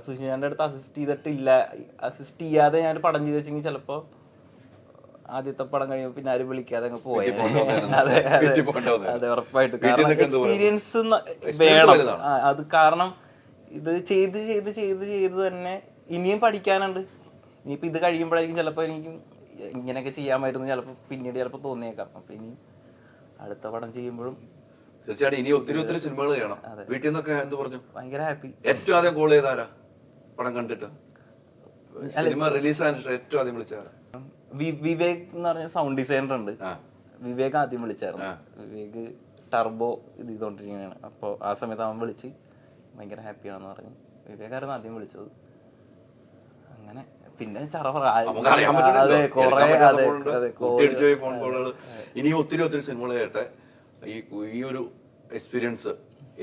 Speaker 3: സുഷിന്റെ അടുത്ത് അസിസ്റ്റ് ചെയ്തിട്ടില്ല. അസിസ്റ്റ് ചെയ്യാതെ ഞാൻ പടം ചെയ്ത് വെച്ചെങ്കിൽ ചിലപ്പോ ആദ്യത്തെ പടം കഴിയുമ്പോൾ പിന്നെ ആരും വിളിക്കാതെ അങ്ങ് പോയത് (laughs) അതെ അതെ. ഉറപ്പായിട്ട്. കാരണം? എക്സ്പീരിയൻസ് വേണം. അത് കാരണം ഇത് ചെയ്ത് ചെയ്ത് ചെയ്ത് ചെയ്ത് തന്നെ ഇനിയും പഠിക്കാനുണ്ട്. ഇനിയിപ്പോൾ ഇത് കഴിയുമ്പോഴായിരിക്കും ചിലപ്പോ എനിക്ക് ഇങ്ങനെയൊക്കെ ചെയ്യാമായിരുന്നു ചിലപ്പോൾ പിന്നീട് ചിലപ്പോൾ തോന്നിയേക്കാം. അപ്പം ഇനി അടുത്ത പടം ചെയ്യുമ്പോഴും
Speaker 2: തീർച്ചയായിട്ടും ഇനി ഒത്തിരി ഒത്തിരി സിനിമകൾ ചെയ്യണം. വീട്ടിൽ നിന്നൊക്കെ എന്ത് പറഞ്ഞു?
Speaker 3: ഭയങ്കര ഹാപ്പി
Speaker 2: ഏറ്റവും ആദ്യം കോൾ ചെയ്താരാ? പടം കണ്ടിട്ട്? സിനിമ റിലീസ് ആയതിനു ഏറ്റവും ആദ്യം വിളിച്ചാരാ
Speaker 3: വിവേക് എന്ന് പറഞ്ഞ സൗണ്ട് ഡിസൈനർ ഉണ്ട്. വിവേക് ആദ്യം വിളിച്ചായിരുന്നു. വിവേക് ടർബോ ഇത് ചെയ്തോണ്ടിരിക്കുകയാണ്. അപ്പോൾ ആ സമയത്ത് അവൻ വിളിച്ച് ഭയങ്കര ഹാപ്പിയാണെന്ന് പറഞ്ഞു. വിവേകായിരുന്നു ആദ്യം വിളിച്ചത്. അങ്ങനെ പിന്നെ അതെ. കൊറേ അതെ
Speaker 2: ഫോൺ കോളുകൾ ഇനിയും ഒത്തിരി ഒത്തിരി സിനിമകൾ കേട്ടെ. ഈ ഈ ഒരു എക്സ്പീരിയൻസ്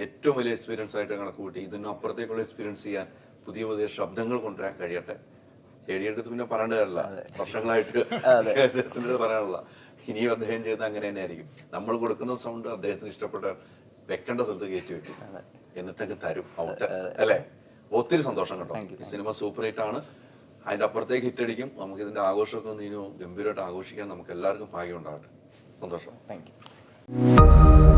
Speaker 2: ഏറ്റവും വലിയ എക്സ്പീരിയൻസ് ആയിട്ട് കണക്ക് കൂട്ടി. ഇതിനും അപ്പുറത്തേക്കുള്ള എക്സ്പീരിയൻസ് ചെയ്യാൻ പുതിയ പുതിയ ശബ്ദങ്ങൾ കൊണ്ടുവരാൻ കഴിയട്ടെ. ചെടിയെടുത്ത് പിന്നെ പറയേണ്ട കാര്യമില്ല. വർഷങ്ങളായിട്ട് അദ്ദേഹത്തിന്റെ പറയാനുള്ള. ഇനിയും അദ്ദേഹം ചെയ്ത അങ്ങനെ തന്നെ ആയിരിക്കും നമ്മൾ കൊടുക്കുന്ന സൗണ്ട് അദ്ദേഹത്തിന് ഇഷ്ടപ്പെട്ട വെക്കേണ്ട സ്ഥലത്ത് കയറ്റി വെക്കും. എന്നിട്ടൊക്കെ തരും. ഔട്ട്. അല്ലേ? ഒത്തിരി സന്തോഷം കേട്ടോ. ഈ സിനിമ സൂപ്പർ ഹിറ്റ് ആണ്. അതിന്റെ അപ്പുറത്തേക്ക് ഹിറ്റടിക്കും നമുക്ക് ഇതിന്റെ ആഘോഷമൊക്കെ ഒന്ന് ഗംഭീരമായിട്ട് ആഘോഷിക്കാൻ നമുക്ക് എല്ലാവർക്കും ഭാഗ്യം ഉണ്ടാകട്ടെ. സന്തോഷം.
Speaker 3: Thank you